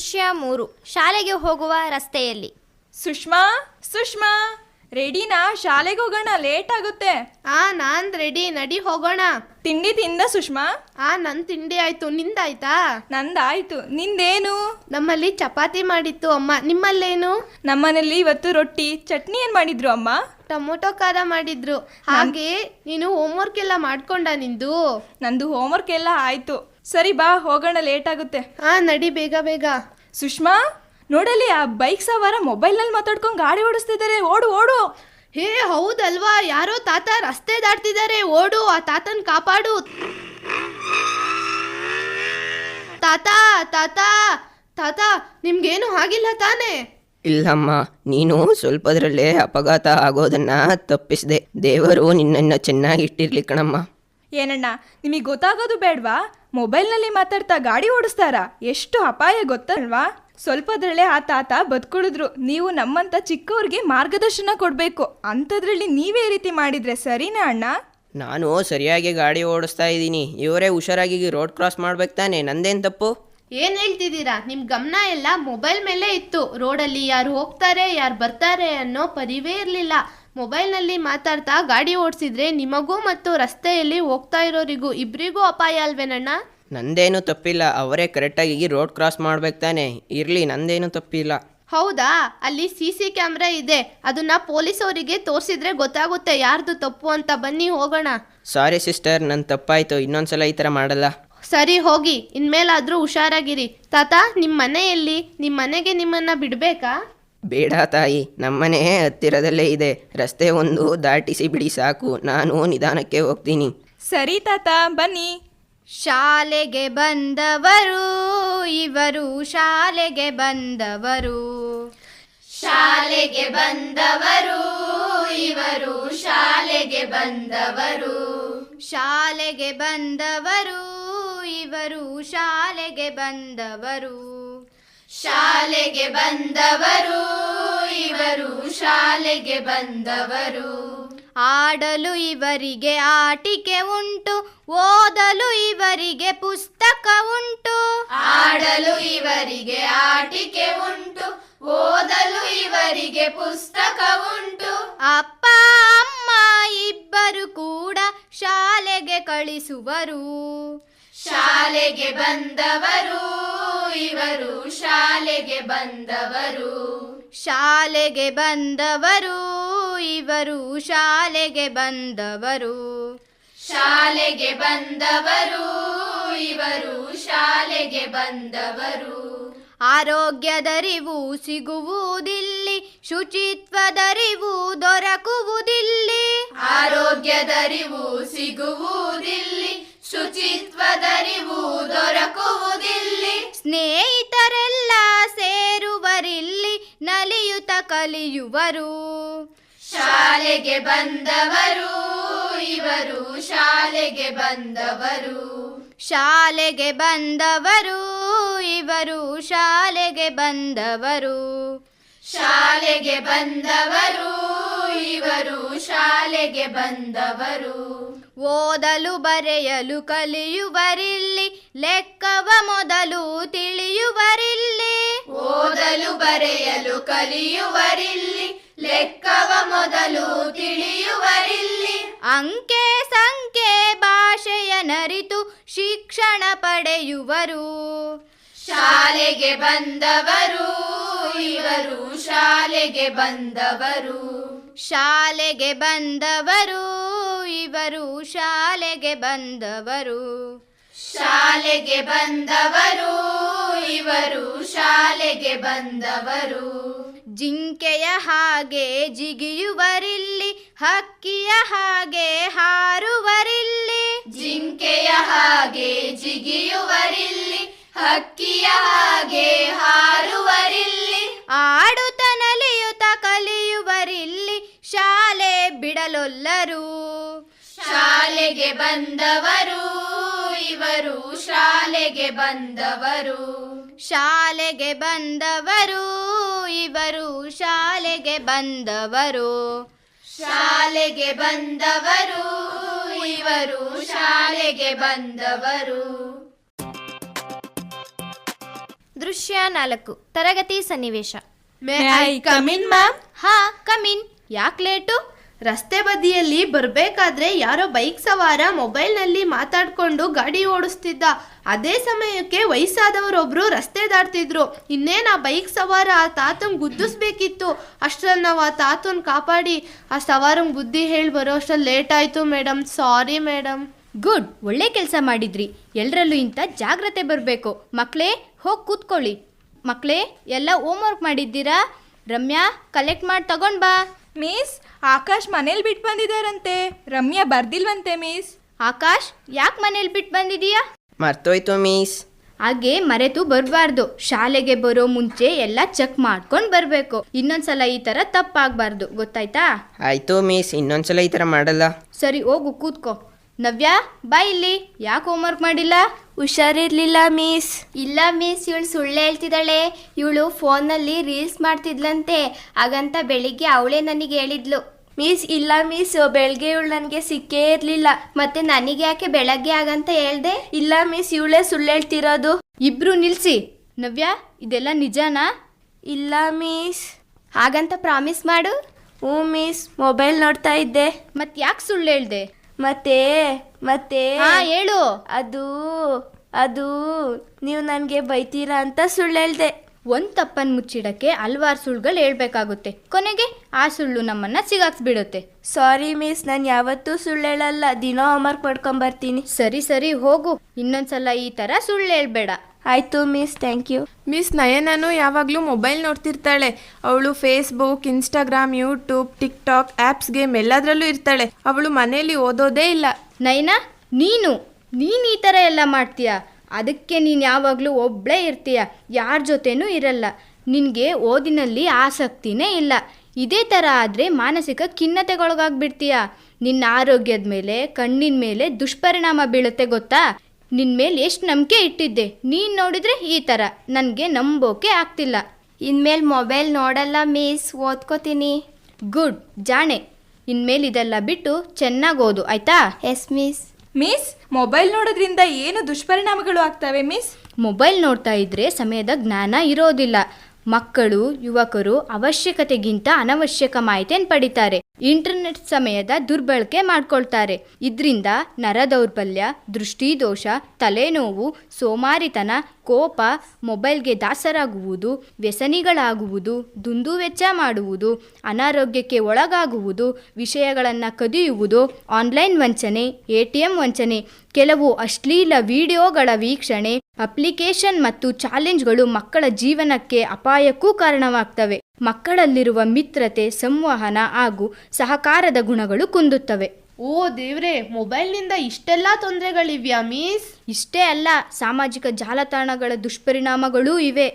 Speaker 5: ದೃಶ್ಯ ಮೂರು ಶಾಲೆಗೆ ಹೋಗುವ ರಸ್ತೆಯಲ್ಲಿ.
Speaker 6: ಸುಷ್ಮಾ ಸುಷ್ಮಾ ರೆಡಿನಾ ಶಾಲೆಗೆ ಹೋಗೋಣ ಲೇಟ್ ಆಗುತ್ತೆ.
Speaker 7: ಆ ನಾನ್ ರೆಡಿ ನಡಿ ಹೋಗೋಣ.
Speaker 6: ತಿಂಡಿ ತಿಂದ ಸುಷ್ಮಾ?
Speaker 7: ಆ ನನ್ ತಿಂಡಿ ಆಯ್ತು ನಿಂದಾಯ್ತಾ?
Speaker 6: ನಂದಾಯ್ತು ನಿಂದೇನು?
Speaker 7: ನಮ್ಮಲ್ಲಿ ಚಪಾತಿ ಮಾಡಿತ್ತು ಅಮ್ಮ. ನಿಮ್ಮಲ್ಲೇನು?
Speaker 6: ನಮ್ಮನೇಲಿ ಇವತ್ತು ರೊಟ್ಟಿ ಚಟ್ನಿ ಏನ್ ಮಾಡಿದ್ರು ಅಮ್ಮ?
Speaker 7: ಟೊಮೊಟೊ ಖಾರ ಮಾಡಿದ್ರು. ಹಾಗೆ ನೀನು ಹೋಮ್ ವರ್ಕ್ ಎಲ್ಲ ಮಾಡ್ಕೊಂಡ ನಿಂದು?
Speaker 6: ನಂದು ಹೋಮ್ವರ್ಕ್ ಎಲ್ಲ ಆಯ್ತು. ಸರಿ ಬಾ ಹೋಗೋಣ ಲೇಟ್ ಆಗುತ್ತೆ.
Speaker 7: ಹಾ ನಡಿ ಬೇಗ ಬೇಗ.
Speaker 6: ಸುಷ್ಮಾ ನೋಡಲಿ ಆ ಬೈಕ್ ಸವಾರ ಮೊಬೈಲ್ನಲ್ಲಿ ಮಾತಾಡ್ಕೊಂಡು ಗಾಡಿ ಓಡಿಸ್ತಿದ್ದಾರೆ ಓಡು ಓಡು.
Speaker 7: ಹೇ ಹೌದಲ್ವಾ? ಯಾರೋ ತಾತ ರಸ್ತೆ ದಾಟ್ತಿದ್ದಾರೆ ಓಡು ಆ ತಾತನ್ ಕಾಪಾಡು. ತಾತ ತಾತ ತಾತ ನಿಮ್ಗೇನು ಆಗಿಲ್ಲ ತಾನೇ?
Speaker 8: ಇಲ್ಲಮ್ಮ ನೀನು ಸ್ವಲ್ಪದರಲ್ಲೇ ಅಪಘಾತ ಆಗೋದನ್ನ ತಪ್ಪಿಸಿದೆ. ದೇವರು ನಿನ್ನನ್ನು ಚೆನ್ನಾಗಿ ಇಟ್ಟಿರ್ಲಿ ಕಣಮ್ಮ.
Speaker 6: ಏನಣ್ಣ ನಿಮಗೆ ಗೊತ್ತಾಗೋದು ಬೇಡ್ವಾ? ಮೊಬೈಲ್ನಲ್ಲಿ ಮಾತಾಡ್ತಾ ಗಾಡಿ ಓಡಿಸ್ತಾರಾ? ಎಷ್ಟು ಅಪಾಯ ಗೊತ್ತಲ್ವಾ? ಸ್ವಲ್ಪದ್ರಲ್ಲೇ ಆ ತಾತ ಬದುಕುಳಿದ್ರು. ನೀವು ನಮ್ಮಂತ ಚಿಕ್ಕವ್ರಿಗೆ ಮಾರ್ಗದರ್ಶನ ಕೊಡಬೇಕು. ಅಂಥದ್ರಲ್ಲಿ ನೀವೇ ಈ ರೀತಿ ಮಾಡಿದ್ರೆ ಸರಿನಾ ಅಣ್ಣ?
Speaker 8: ನಾನು ಸರಿಯಾಗಿ ಗಾಡಿ ಓಡಿಸ್ತಾ ಇದ್ದೀನಿ. ಇವರೇ ಹುಷಾರಾಗಿ ರೋಡ್ ಕ್ರಾಸ್ ಮಾಡ್ಬೇಕು ತಾನೆ. ನಂದೇನು ತಪ್ಪು?
Speaker 7: ಏನ್ ಹೇಳ್ತಿದ್ದೀರಾ? ನಿಮ್ ಗಮನ ಎಲ್ಲ ಮೊಬೈಲ್ ಮೇಲೆ ಇತ್ತು. ರೋಡಲ್ಲಿ ಯಾರು ಹೋಗ್ತಾರೆ ಯಾರು ಬರ್ತಾರೆ ಅನ್ನೋ ಪರಿವೇ ಇರಲಿಲ್ಲ. ಮೊಬೈಲ್ನಲ್ಲಿ ಮಾತಾಡ್ತಾ ಗಾಡಿ ಓಡಿಸಿದ್ರೆ ನಿಮಗೂ ಮತ್ತು ರಸ್ತೆಯಲ್ಲಿ ಹೋಗ್ತಾ ಇರೋರಿಗೂ ಇಬ್ರಿಗೂ ಅಪಾಯ ಅಲ್ವೇನಣ್ಣ?
Speaker 8: ನಂದೇನು ತಪ್ಪಿಲ್ಲ. ಅವರೇ ಕರೆಕ್ಟಾಗಿ ರೋಡ್ ಕ್ರಾಸ್ ಮಾಡ್ಬೇಕು ತಾನೆ. ಇರಲಿ ನಂದೇನು ತಪ್ಪಿಲ್ಲ.
Speaker 7: ಹೌದಾ? ಅಲ್ಲಿ ಸಿ ಸಿ ಕ್ಯಾಮ್ರಾ ಇದೆ. ಅದನ್ನ ಪೊಲೀಸ್ ಅವರಿಗೆ ತೋರಿಸಿದ್ರೆ ಗೊತ್ತಾಗುತ್ತೆ ಯಾರ್ದು ತಪ್ಪು ಅಂತ. ಬನ್ನಿ ಹೋಗೋಣ.
Speaker 8: ಸಾರಿ ಸಿಸ್ಟರ್ ನನ್ ತಪ್ಪಾಯ್ತು. ಇನ್ನೊಂದ್ಸಲ ಈ ಥರ ಮಾಡಲ್ಲ.
Speaker 7: ಸರಿ ಹೋಗಿ. ಇನ್ಮೇಲಾದ್ರೂ ಹುಷಾರಾಗಿರಿ. ತಾತ ನಿಮ್ಮ ಮನೆಯಲ್ಲಿ ನಿಮ್ಮ ಮನೆಗೆ ನಿಮ್ಮನ್ನ ಬಿಡ್ಬೇಕಾ?
Speaker 8: ಬೇಡ ತಾಯಿ ನಮ್ಮನೆ ಹತ್ತಿರದಲ್ಲೇ ಇದೆ. ರಸ್ತೆ ಒಂದು ದಾಟಿಸಿ ಬಿಡಿ ಸಾಕು ನಾನು ನಿಧಾನಕ್ಕೆ ಹೋಗ್ತೀನಿ.
Speaker 6: ಸರಿ ತಾತ ಬನ್ನಿ.
Speaker 3: ಶಾಲೆಗೆ ಬಂದವರು ಇವರು ಶಾಲೆಗೆ ಬಂದವರು. ಶಾಲೆಗೆ ಬಂದವರು ಇವರು ಶಾಲೆಗೆ ಬಂದವರು. ಶಾಲೆಗೆ ಬಂದವರು ಇವರು ಶಾಲೆಗೆ ಬಂದವರು. ಶಾಲೆಗೆ ಬಂದವರು ಇವರು ಶಾಲೆಗೆ ಬಂದವರು. ಆಡಲು ಇವರಿಗೆ ಆಟಿಕೆ ಉಂಟು ಓದಲು ಇವರಿಗೆ ಪುಸ್ತಕ ಉಂಟು. ಆಡಲು ಇವರಿಗೆ ಆಟಿಕೆ ಉಂಟು ಓದಲು ಇವರಿಗೆ ಪುಸ್ತಕ ಉಂಟು. ಅಪ್ಪ ಅಮ್ಮ ಇಬ್ಬರು ಕೂಡ ಶಾಲೆಗೆ ಕಳಿಸುವರು. ಶಾಲೆಗೆ ಬಂದವರು ಇವರು ಶಾಲೆಗೆ ಬಂದವರು. ಶಾಲೆಗೆ ಬಂದವರು ಇವರು ಶಾಲೆಗೆ ಬಂದವರು. ಶಾಲೆಗೆ ಬಂದವರು ಇವರು ಶಾಲೆಗೆ ಬಂದವರು. ಆರೋಗ್ಯದರಿವು ಸಿಗುವುದಿಲ್ಲಿ ಶುಚಿತ್ವದರಿವು ದೊರಕುವುದಿಲ್ಲಿ. ಆರೋಗ್ಯದರಿವು ಸಿಗುವುದಿಲ್ಲಿ ಶುಚಿತ್ವದರಿವು ದೊರಕುವುದಿಲ್ಲಿ. ಸ್ನೇಹಿತರೆಲ್ಲ ಸೇರುವರಿಲ್ಲಿ ನಲಿಯುತ ಕಲಿಯುವರು. ಶಾಲೆಗೆ ಬಂದವರು ಇವರು ಶಾಲೆಗೆ ಬಂದವರು. ಶಾಲೆಗೆ ಬಂದವರು ಇವರು ಶಾಲೆಗೆ ಬಂದವರು. ಶಾಲೆಗೆ ಬಂದವರು ಇವರು ಶಾಲೆಗೆ ಬಂದವರು. ಓದಲು ಬರೆಯಲು ಕಲಿಯುವರಿಲ್ಲಿ ಲೆಕ್ಕವ ಮೊದಲು ತಿಳಿಯುವರಿಲ್ಲಿ. ಓದಲು ಬರೆಯಲು ಕಲಿಯುವರಿಲ್ಲಿ ಲೆಕ್ಕವ ಮೊದಲು ತಿಳಿಯುವರಿಲ್ಲಿ. ಅಂಕೆ ಸಂಖ್ಯೆ ಭಾಷೆಯ ನರಿತು ಶಿಕ್ಷಣ ಪಡೆಯುವರು. ಶಾಲೆಗೆ ಬಂದವರು ಇವರು ಶಾಲೆಗೆ ಬಂದವರು. ಶಾಲೆಗೆ ಬಂದವರು ಇವರು ಶಾಲೆಗೆ ಬಂದವರು. ಶಾಲೆಗೆ ಬಂದವರು ಇವರು ಶಾಲೆಗೆ ಬಂದವರು. ಜಿಂಕೆಯ ಹಾಗೆ ಜಿಗಿಯುವರಿಲ್ಲಿ ಹಕ್ಕಿಯ ಹಾಗೆ ಹಾರುವರಿಲ್ಲಿ. ಜಿಂಕೆಯ ಹಾಗೆ ಜಿಗಿಯುವರಿಲ್ಲಿ ಹಕ್ಕಿಯ ಹಾಗೆ ಹಾರುವರಿಲ್ಲಿ. ಆಡುತ್ತ ಬಿಡಲೊಲ್ಲರು ಶಾಲೆಗೆ ಬಂದವರು ಇವರು ಶಾಲೆಗೆ ಬಂದವರು. ಶಾಲೆಗೆ ಬಂದವರು ಇವರು ಶಾಲೆಗೆ ಬಂದವರು. ಶಾಲೆಗೆ ಬಂದವರು ಇವರು ಶಾಲೆಗೆ ಬಂದವರು. ದೃಶ್ಯ ನಾಲ್ಕು ತರಗತಿ ಸನ್ನಿವೇಶ.
Speaker 6: May I come in ma'am
Speaker 3: ಹಾ ಕಮಿನ್
Speaker 7: ಯಾಕೆ ಲೇಟು ರಸ್ತೆ ಬದಿಯಲ್ಲಿ ಬರಬೇಕಾದ್ರೆ ಯಾರೋ ಬೈಕ್ ಸವಾರ ಮೊಬೈಲ್ನಲ್ಲಿ ಮಾತಾಡಿಕೊಂಡು ಗಾಡಿ ಓಡಿಸ್ತಿದ್ದ. ಅದೇ ಸಮಯಕ್ಕೆ ವಯಸ್ಸಾದವರೊಬ್ರು ರಸ್ತೆ ದಾಟ್ತಿದ್ರು. ಇನ್ನೇನು ಆ ಬೈಕ್ ಸವಾರ ಆ ತಾತಂಗೆ ಗುದ್ದಿಸ್ಬೇಕಿತ್ತು. ಅಷ್ಟರಲ್ಲಿ ನಾವು ಆ ತಾತನ್ ಕಾಪಾಡಿ. ಆ ಸವಾರನ ಬುದ್ಧಿ ಹೇಳಿ ಬರೋ ಅಷ್ಟ್ರಲ್ಲಿ ಲೇಟ್ ಆಯಿತು ಮೇಡಮ್ ಸಾರಿ ಮೇಡಮ್
Speaker 2: ಗುಡ್. ಒಳ್ಳೆ ಕೆಲಸ ಮಾಡಿದ್ರಿ. ಎಲ್ಲರಲ್ಲೂ ಇಂಥ ಜಾಗ್ರತೆ ಬರಬೇಕು. ಮಕ್ಕಳೇ ಹೋಗಿ ಕೂತ್ಕೊಳ್ಳಿ. ಮಕ್ಕಳೇ ಎಲ್ಲ ಹೋಮ್ವರ್ಕ್ ಮಾಡಿದ್ದೀರಾ? ರಮ್ಯಾ, ಕಲೆಕ್ಟ್ ಮಾಡಿ, ತಗೊಂಡು ಬಾ.
Speaker 6: ಮಿಸ್ ಆಕಾಶ್ ಮನೇಲಿ ಬಿಟ್ಟು ಬಂದಿದ್ದಾರಂತೆ ರಮ್ಯಾ ಬರ್ದಿಲ್ವಂತೆ ಮಿಸ್
Speaker 2: ಆಕಾಶ್ ಯಾಕೆ ಮನೇಲಿ ಬಿಟ್ಟು ಬಂದಿದೀಯಾ?
Speaker 8: ಮರ್ತೋಯ್ತು ಮಿಸ್
Speaker 2: ಹಾಗೆ ಮರೆತು ಬರಬಾರ್ದು. ಶಾಲೆಗೆ ಬರೋ ಮುಂಚೆ ಎಲ್ಲ ಚೆಕ್ ಮಾಡ್ಕೊಂಡು ಬರಬೇಕು. ಇನ್ನೊಂದ್ಸಲ ಈ ಥರ ತಪ್ಪಾಗಬಾರ್ದು. ಗೊತ್ತಾಯ್ತಾ?
Speaker 8: ಆಯ್ತು ಮಿಸ್ ಇನ್ನೊಂದ್ಸಲ ಈ ಥರ ಮಾಡಲ್ಲ.
Speaker 2: ಸರಿ ಹೋಗು ಕೂತ್ಕೋ. ನವ್ಯಾ ಬಾ ಇಲ್ಲಿ. ಯಾಕೆ ಹೋಮ್ವರ್ಕ್ ಮಾಡಿಲ್ಲ?
Speaker 3: ಹುಷಾರಿರ್ಲಿಲ್ಲ ಮಿಸ್. ಇಲ್ಲ ಮಿಸ್ ಇವಳು ಸುಳ್ಳು ಹೇಳ್ತಿದ್ದಾಳೆ. ಇವಳು ಫೋನಲ್ಲಿ ರೀಲ್ಸ್ ಮಾಡ್ತಿದ್ಲಂತೆ. ಹಾಗಂತ ಬೆಳಿಗ್ಗೆ ಅವಳೇ ನನಗೆ ಹೇಳಿದ್ಲು.
Speaker 9: ಮಿಸ್ ಇಲ್ಲ ಮಿಸ್. ಬೆಳಗ್ಗೆ ಇವಳು ನನಗೆ ಸಿಕ್ಕೇ ಇರಲಿಲ್ಲ.
Speaker 5: ಮತ್ತೆ ನನಗೆ ಯಾಕೆ ಬೆಳಗ್ಗೆ ಆಗಂತ ಹೇಳ್ದೆ?
Speaker 9: ಇಲ್ಲ ಮಿಸ್ ಇವಳೇ ಸುಳ್ಳು ಹೇಳ್ತಿರೋದು.
Speaker 2: ಇಬ್ರು ನಿಲ್ಸಿ. ನವ್ಯ ಇದೆಲ್ಲ ನಿಜನಾ?
Speaker 9: ಇಲ್ಲ ಮಿಸ್.
Speaker 5: ಹಾಗಂತ ಪ್ರಾಮಿಸ್ ಮಾಡು.
Speaker 9: ಹ್ಞೂ ಮಿಸ್ ಮೊಬೈಲ್ ನೋಡ್ತಾ ಇದ್ದೆ.
Speaker 2: ಮತ್ತೆ ಯಾಕೆ ಸುಳ್ಳು ಹೇಳ್ದೆ?
Speaker 9: ಮತ್ತೆ ಮತ್ತೆ
Speaker 2: ಹಾ ಹೇಳು.
Speaker 9: ಅದು ಅದು ನೀವು ನನಗೆ ಬೈತೀರಾ ಅಂತ ಸುಳ್ಳು ಹೇಳ್ದೆ
Speaker 2: ಒಂದ್ ತಪ್ಪನ್ ಮುಚ್ಚಿಡಕ್ಕೆ ಹಲ್ವಾರು ಸುಳ್ಳುಗಳು ಹೇಳ್ಬೇಕಾಗುತ್ತೆ. ಕೊನೆಗೆ ಆ ಸುಳ್ಳು ನಮ್ಮನ್ನ ಸಿಗಾಕ್ಸ್ಬಿಡುತ್ತೆ.
Speaker 9: ಸಾರಿ ಮಿಸ್ ನಾನು ಯಾವತ್ತೂ ಸುಳ್ಳು ಹೇಳಲ್ಲ ದಿನೋ ಹೋಮ್ವರ್ಕ್ ಮಾಡ್ಕೊಂಬರ್ತೀನಿ
Speaker 2: ಸರಿ ಸರಿ ಹೋಗು. ಇನ್ನೊಂದ್ಸಲ ಈ ತರ ಸುಳ್ಳು ಹೇಳ್ಬೇಡ.
Speaker 9: ಆಯಿತು ಮಿಸ್ ಥ್ಯಾಂಕ್ ಯು
Speaker 10: ಮಿಸ್ ನಯನನು ಯಾವಾಗಲೂ ಮೊಬೈಲ್ ನೋಡ್ತಿರ್ತಾಳೆ. ಅವಳು Facebook Instagram YouTube TikTok apps game ಎಲ್ಲದರಲ್ಲೂ ಇರ್ತಾಳೆ. ಅವಳು ಮನೆಯಲ್ಲಿ ಓದೋದೇ ಇಲ್ಲ.
Speaker 2: ನಯನ ನೀನು? ನೀನು ಈ ಥರ ಎಲ್ಲ ಮಾಡ್ತೀಯ? ಅದಕ್ಕೆ ನೀನು ಯಾವಾಗಲೂ ಒಬ್ಬಳೇ ಇರ್ತೀಯ? ಯಾರ ಜೊತೆನೂ ಇರಲ್ಲ. ನಿನಗೆ ಓದಿನಲ್ಲಿ ಆಸಕ್ತಿನೇ ಇಲ್ಲ. ಇದೇ ಥರ ಆದರೆ ಮಾನಸಿಕ ಖಿನ್ನತೆಗೊಳಗಾಗ್ಬಿಡ್ತೀಯ? ನಿನ್ನ ಆರೋಗ್ಯದ ಮೇಲೆ ಕಣ್ಣಿನ ಮೇಲೆ ದುಷ್ಪರಿಣಾಮ ಬೀಳುತ್ತೆ ಗೊತ್ತಾ? ನಿನ್ನ ಮೇಲೆ ಎಷ್ಟು ನಂಬಿಕೆ ಇಟ್ಟಿದ್ದೆ? ನೀನು ನೋಡಿದ್ರೆ ಈ ಥರ ನನಗೆ ನಂಬೋಕೆ ಆಗ್ತಿಲ್ಲ.
Speaker 5: ಇನ್ಮೇಲೆ ಮೊಬೈಲ್ ನೋಡಲ್ಲ ಮಿಸ್ ಓದ್ಕೋತೀನಿ.
Speaker 2: ಗುಡ್ ಜಾಣೆ. ಇನ್ಮೇಲೆ ಇದೆಲ್ಲ ಬಿಟ್ಟು ಚೆನ್ನಾಗಿ ಓದು ಆಯ್ತಾ?
Speaker 5: Yes miss.
Speaker 6: ಮಿಸ್ ಮೊಬೈಲ್ ನೋಡೋದ್ರಿಂದ ಏನು ದುಷ್ಪರಿಣಾಮಗಳು ಆಗ್ತವೆ ಮಿಸ್?
Speaker 2: ಮೊಬೈಲ್ ನೋಡ್ತಾ ಇದ್ರೆ ಸಮಯದ ಜ್ಞಾನ ಇರೋದಿಲ್ಲ. ಮಕ್ಕಳು, ಯುವಕರು ಅವಶ್ಯಕತೆಗಿಂತ ಅನವಶ್ಯಕ ಮಾಹಿತಿಯನ್ನು ಪಡಿತಾರೆ. ಇಂಟರ್ನೆಟ್ ಸಮಯದ ದುರ್ಬಳಕೆ ಮಾಡ್ಕೊಳ್ತಾರೆ. ಇದರಿಂದ ನರದೌರ್ಬಲ್ಯ, ದೃಷ್ಟಿದೋಷ, ತಲೆನೋವು, ಸೋಮಾರಿತನ ಕೋಪ ಮೊಬೈಲ್ಗೆ ದಾಸರಾಗುವುದು, ವ್ಯಸನಿಗಳಾಗುವುದು ದುಂದುವೆಚ್ಚ ಮಾಡುವುದು, ಅನಾರೋಗ್ಯಕ್ಕೆ ಒಳಗಾಗುವುದು, ವಿಷಯಗಳನ್ನು ಕದಿಯುವುದು, ಆನ್ಲೈನ್ ವಂಚನೆ ಎ ಟಿ ಎಂ ವಂಚನೆ, ಕೆಲವು ಅಶ್ಲೀಲ ವಿಡಿಯೋಗಳ ವೀಕ್ಷಣೆ ಅಪ್ಲಿಕೇಶನ್ ಮತ್ತು ಚಾಲೆಂಜ್ಗಳು ಮಕ್ಕಳ ಜೀವನಕ್ಕೆ ಅಪಾಯಕ್ಕೂ ಕಾರಣವಾಗ್ತವೆ. ಮಕ್ಕಳಲ್ಲಿರುವ ಮಿತ್ರತೆ, ಸಂವಹನ ಹಾಗೂ ಸಹಕಾರದ ಗುಣಗಳು ಕುಂದುತ್ತವೆ.
Speaker 7: ಓ ದೇವ್ರೆ ಮೊಬೈಲ್ನಿಂದ ಇಷ್ಟೆಲ್ಲ ತೊಂದರೆಗಳಿವ್ಯಾ ಮೀಸ್?
Speaker 2: ಇಷ್ಟೇ ಅಲ್ಲ ಸಾಮಾಜಿಕ ಜಾಲತಾಣಗಳ ದುಷ್ಪರಿಣಾಮಗಳೂ ಇವೆ.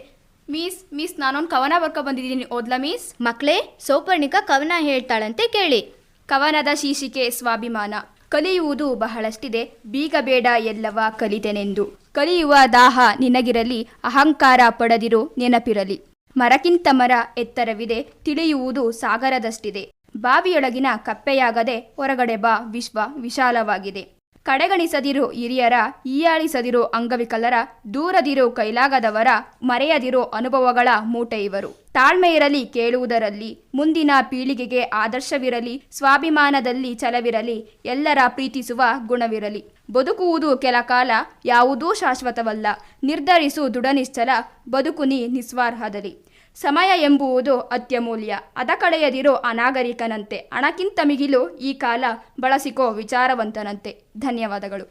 Speaker 4: ಮೀಸ್ ಮೀಸ್ ನಾನೊಂದು ಕವನ ಬರ್ಕೊ ಬಂದಿದ್ದೀನಿ ಓದ್ಲಾ ಮೀಸ್?
Speaker 2: ಮಕ್ಕಳೇ ಸೌಪರ್ಣಿಕ ಕವನ ಹೇಳ್ತಾಳಂತೆ ಕೇಳಿ.
Speaker 4: ಕವನದ ಶೀರ್ಷಿಕೆ ಸ್ವಾಭಿಮಾನ. ಕಲಿಯುವುದು ಬಹಳಷ್ಟಿದೆ ಬೀಗ ಬೇಡ ಎಲ್ಲವ ಕಲಿತೆನೆಂದು. ಕಲಿಯುವ ದಾಹ ನಿನಗಿರಲಿ ಅಹಂಕಾರ ಪಡೆದಿರು ನೆನಪಿರಲಿ. ಮರಕ್ಕಿಂತ ಮರ ಎತ್ತರವಿದೆ ತಿಳಿಯುವುದು ಸಾಗರದಷ್ಟಿದೆ. ಬಾವಿಯೊಳಗಿನ ಕಪ್ಪೆಯಾಗದೆ ಹೊರಗಡೆ ಬಾ, ವಿಶ್ವ ವಿಶಾಲವಾಗಿದೆ. ಕಡೆಗಣಿಸದಿರು ಹಿರಿಯರ ಈಯಾಳಿಸದಿರು ಅಂಗವಿಕಲರ, ದೂರದಿರು ಕೈಲಾಗದವರ, ಮರೆಯದಿರು ಅನುಭವಗಳ ಮೂಟೆ ಇವರು. ತಾಳ್ಮೆ ಇರಲಿ ಕೇಳುವುದರಲ್ಲಿ, ಮುಂದಿನ ಪೀಳಿಗೆಗೆ ಆದರ್ಶವಿರಲಿ, ಸ್ವಾಭಿಮಾನದಲ್ಲಿ ಛಲವಿರಲಿ, ಎಲ್ಲರ ಪ್ರೀತಿಸುವ ಗುಣವಿರಲಿ. ಬದುಕುವುದು ಕೆಲ ಕಾಲ ಯಾವುದೂ ಶಾಶ್ವತವಲ್ಲ, ನಿರ್ಧರಿಸು ದೃಢನಿಶ್ಚಲ, ಬದುಕು ನೀ ನಿಸ್ವಾರ್ಹದಲ್ಲಿ ಸಮಯ ಎಂಬುವುದು ಅತ್ಯಮೂಲ್ಯ. ಅದ ಕಳೆಯದಿರೋ ಅನಾಗರಿಕನಂತೆ. ಹಣಕ್ಕಿಂತ ಮಿಗಿಲು ಈ ಕಾಲ ಬಳಸಿಕೋ ವಿಚಾರವಂತನಂತೆ. ಧನ್ಯವಾದಗಳು.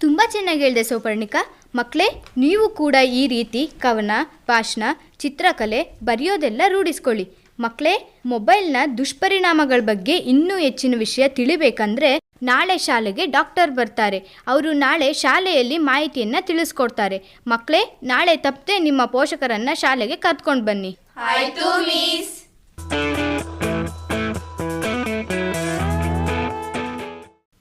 Speaker 2: ತುಂಬ ಚೆನ್ನಾಗಿ ಹೇಳಿದೆ ಸೌಪರ್ಣಿಕ. ಮಕ್ಕಳೇ ನೀವು ಕೂಡ ಈ ರೀತಿ ಕವನ, ಭಾಷಣ, ಚಿತ್ರಕಲೆ ಬರೆಯೋದೆಲ್ಲ ರೂಢಿಸ್ಕೊಳ್ಳಿ. ಮಕ್ಕಳೇ ಮೊಬೈಲ್ನ ದುಷ್ಪರಿಣಾಮಗಳ ಬಗ್ಗೆ ಇನ್ನೂ ಹೆಚ್ಚಿನ ವಿಷಯ ತಿಳಿಬೇಕಂದ್ರೆ ನಾಳೆ ಶಾಲೆಗೆ ಡಾಕ್ಟರ್ ಬರ್ತಾರೆ. ಅವರು ನಾಳೆ ಶಾಲೆಯಲ್ಲಿ ಮಾಹಿತಿಯನ್ನು ತಿಳಿಸ್ಕೊಡ್ತಾರೆ. ಮಕ್ಕಳೇ ನಾಳೆ ತಪ್ಪದೆ ನಿಮ್ಮ ಪೋಷಕರನ್ನ ಶಾಲೆಗೆ ಕರ್ಕೊಂಡು ಬನ್ನಿ.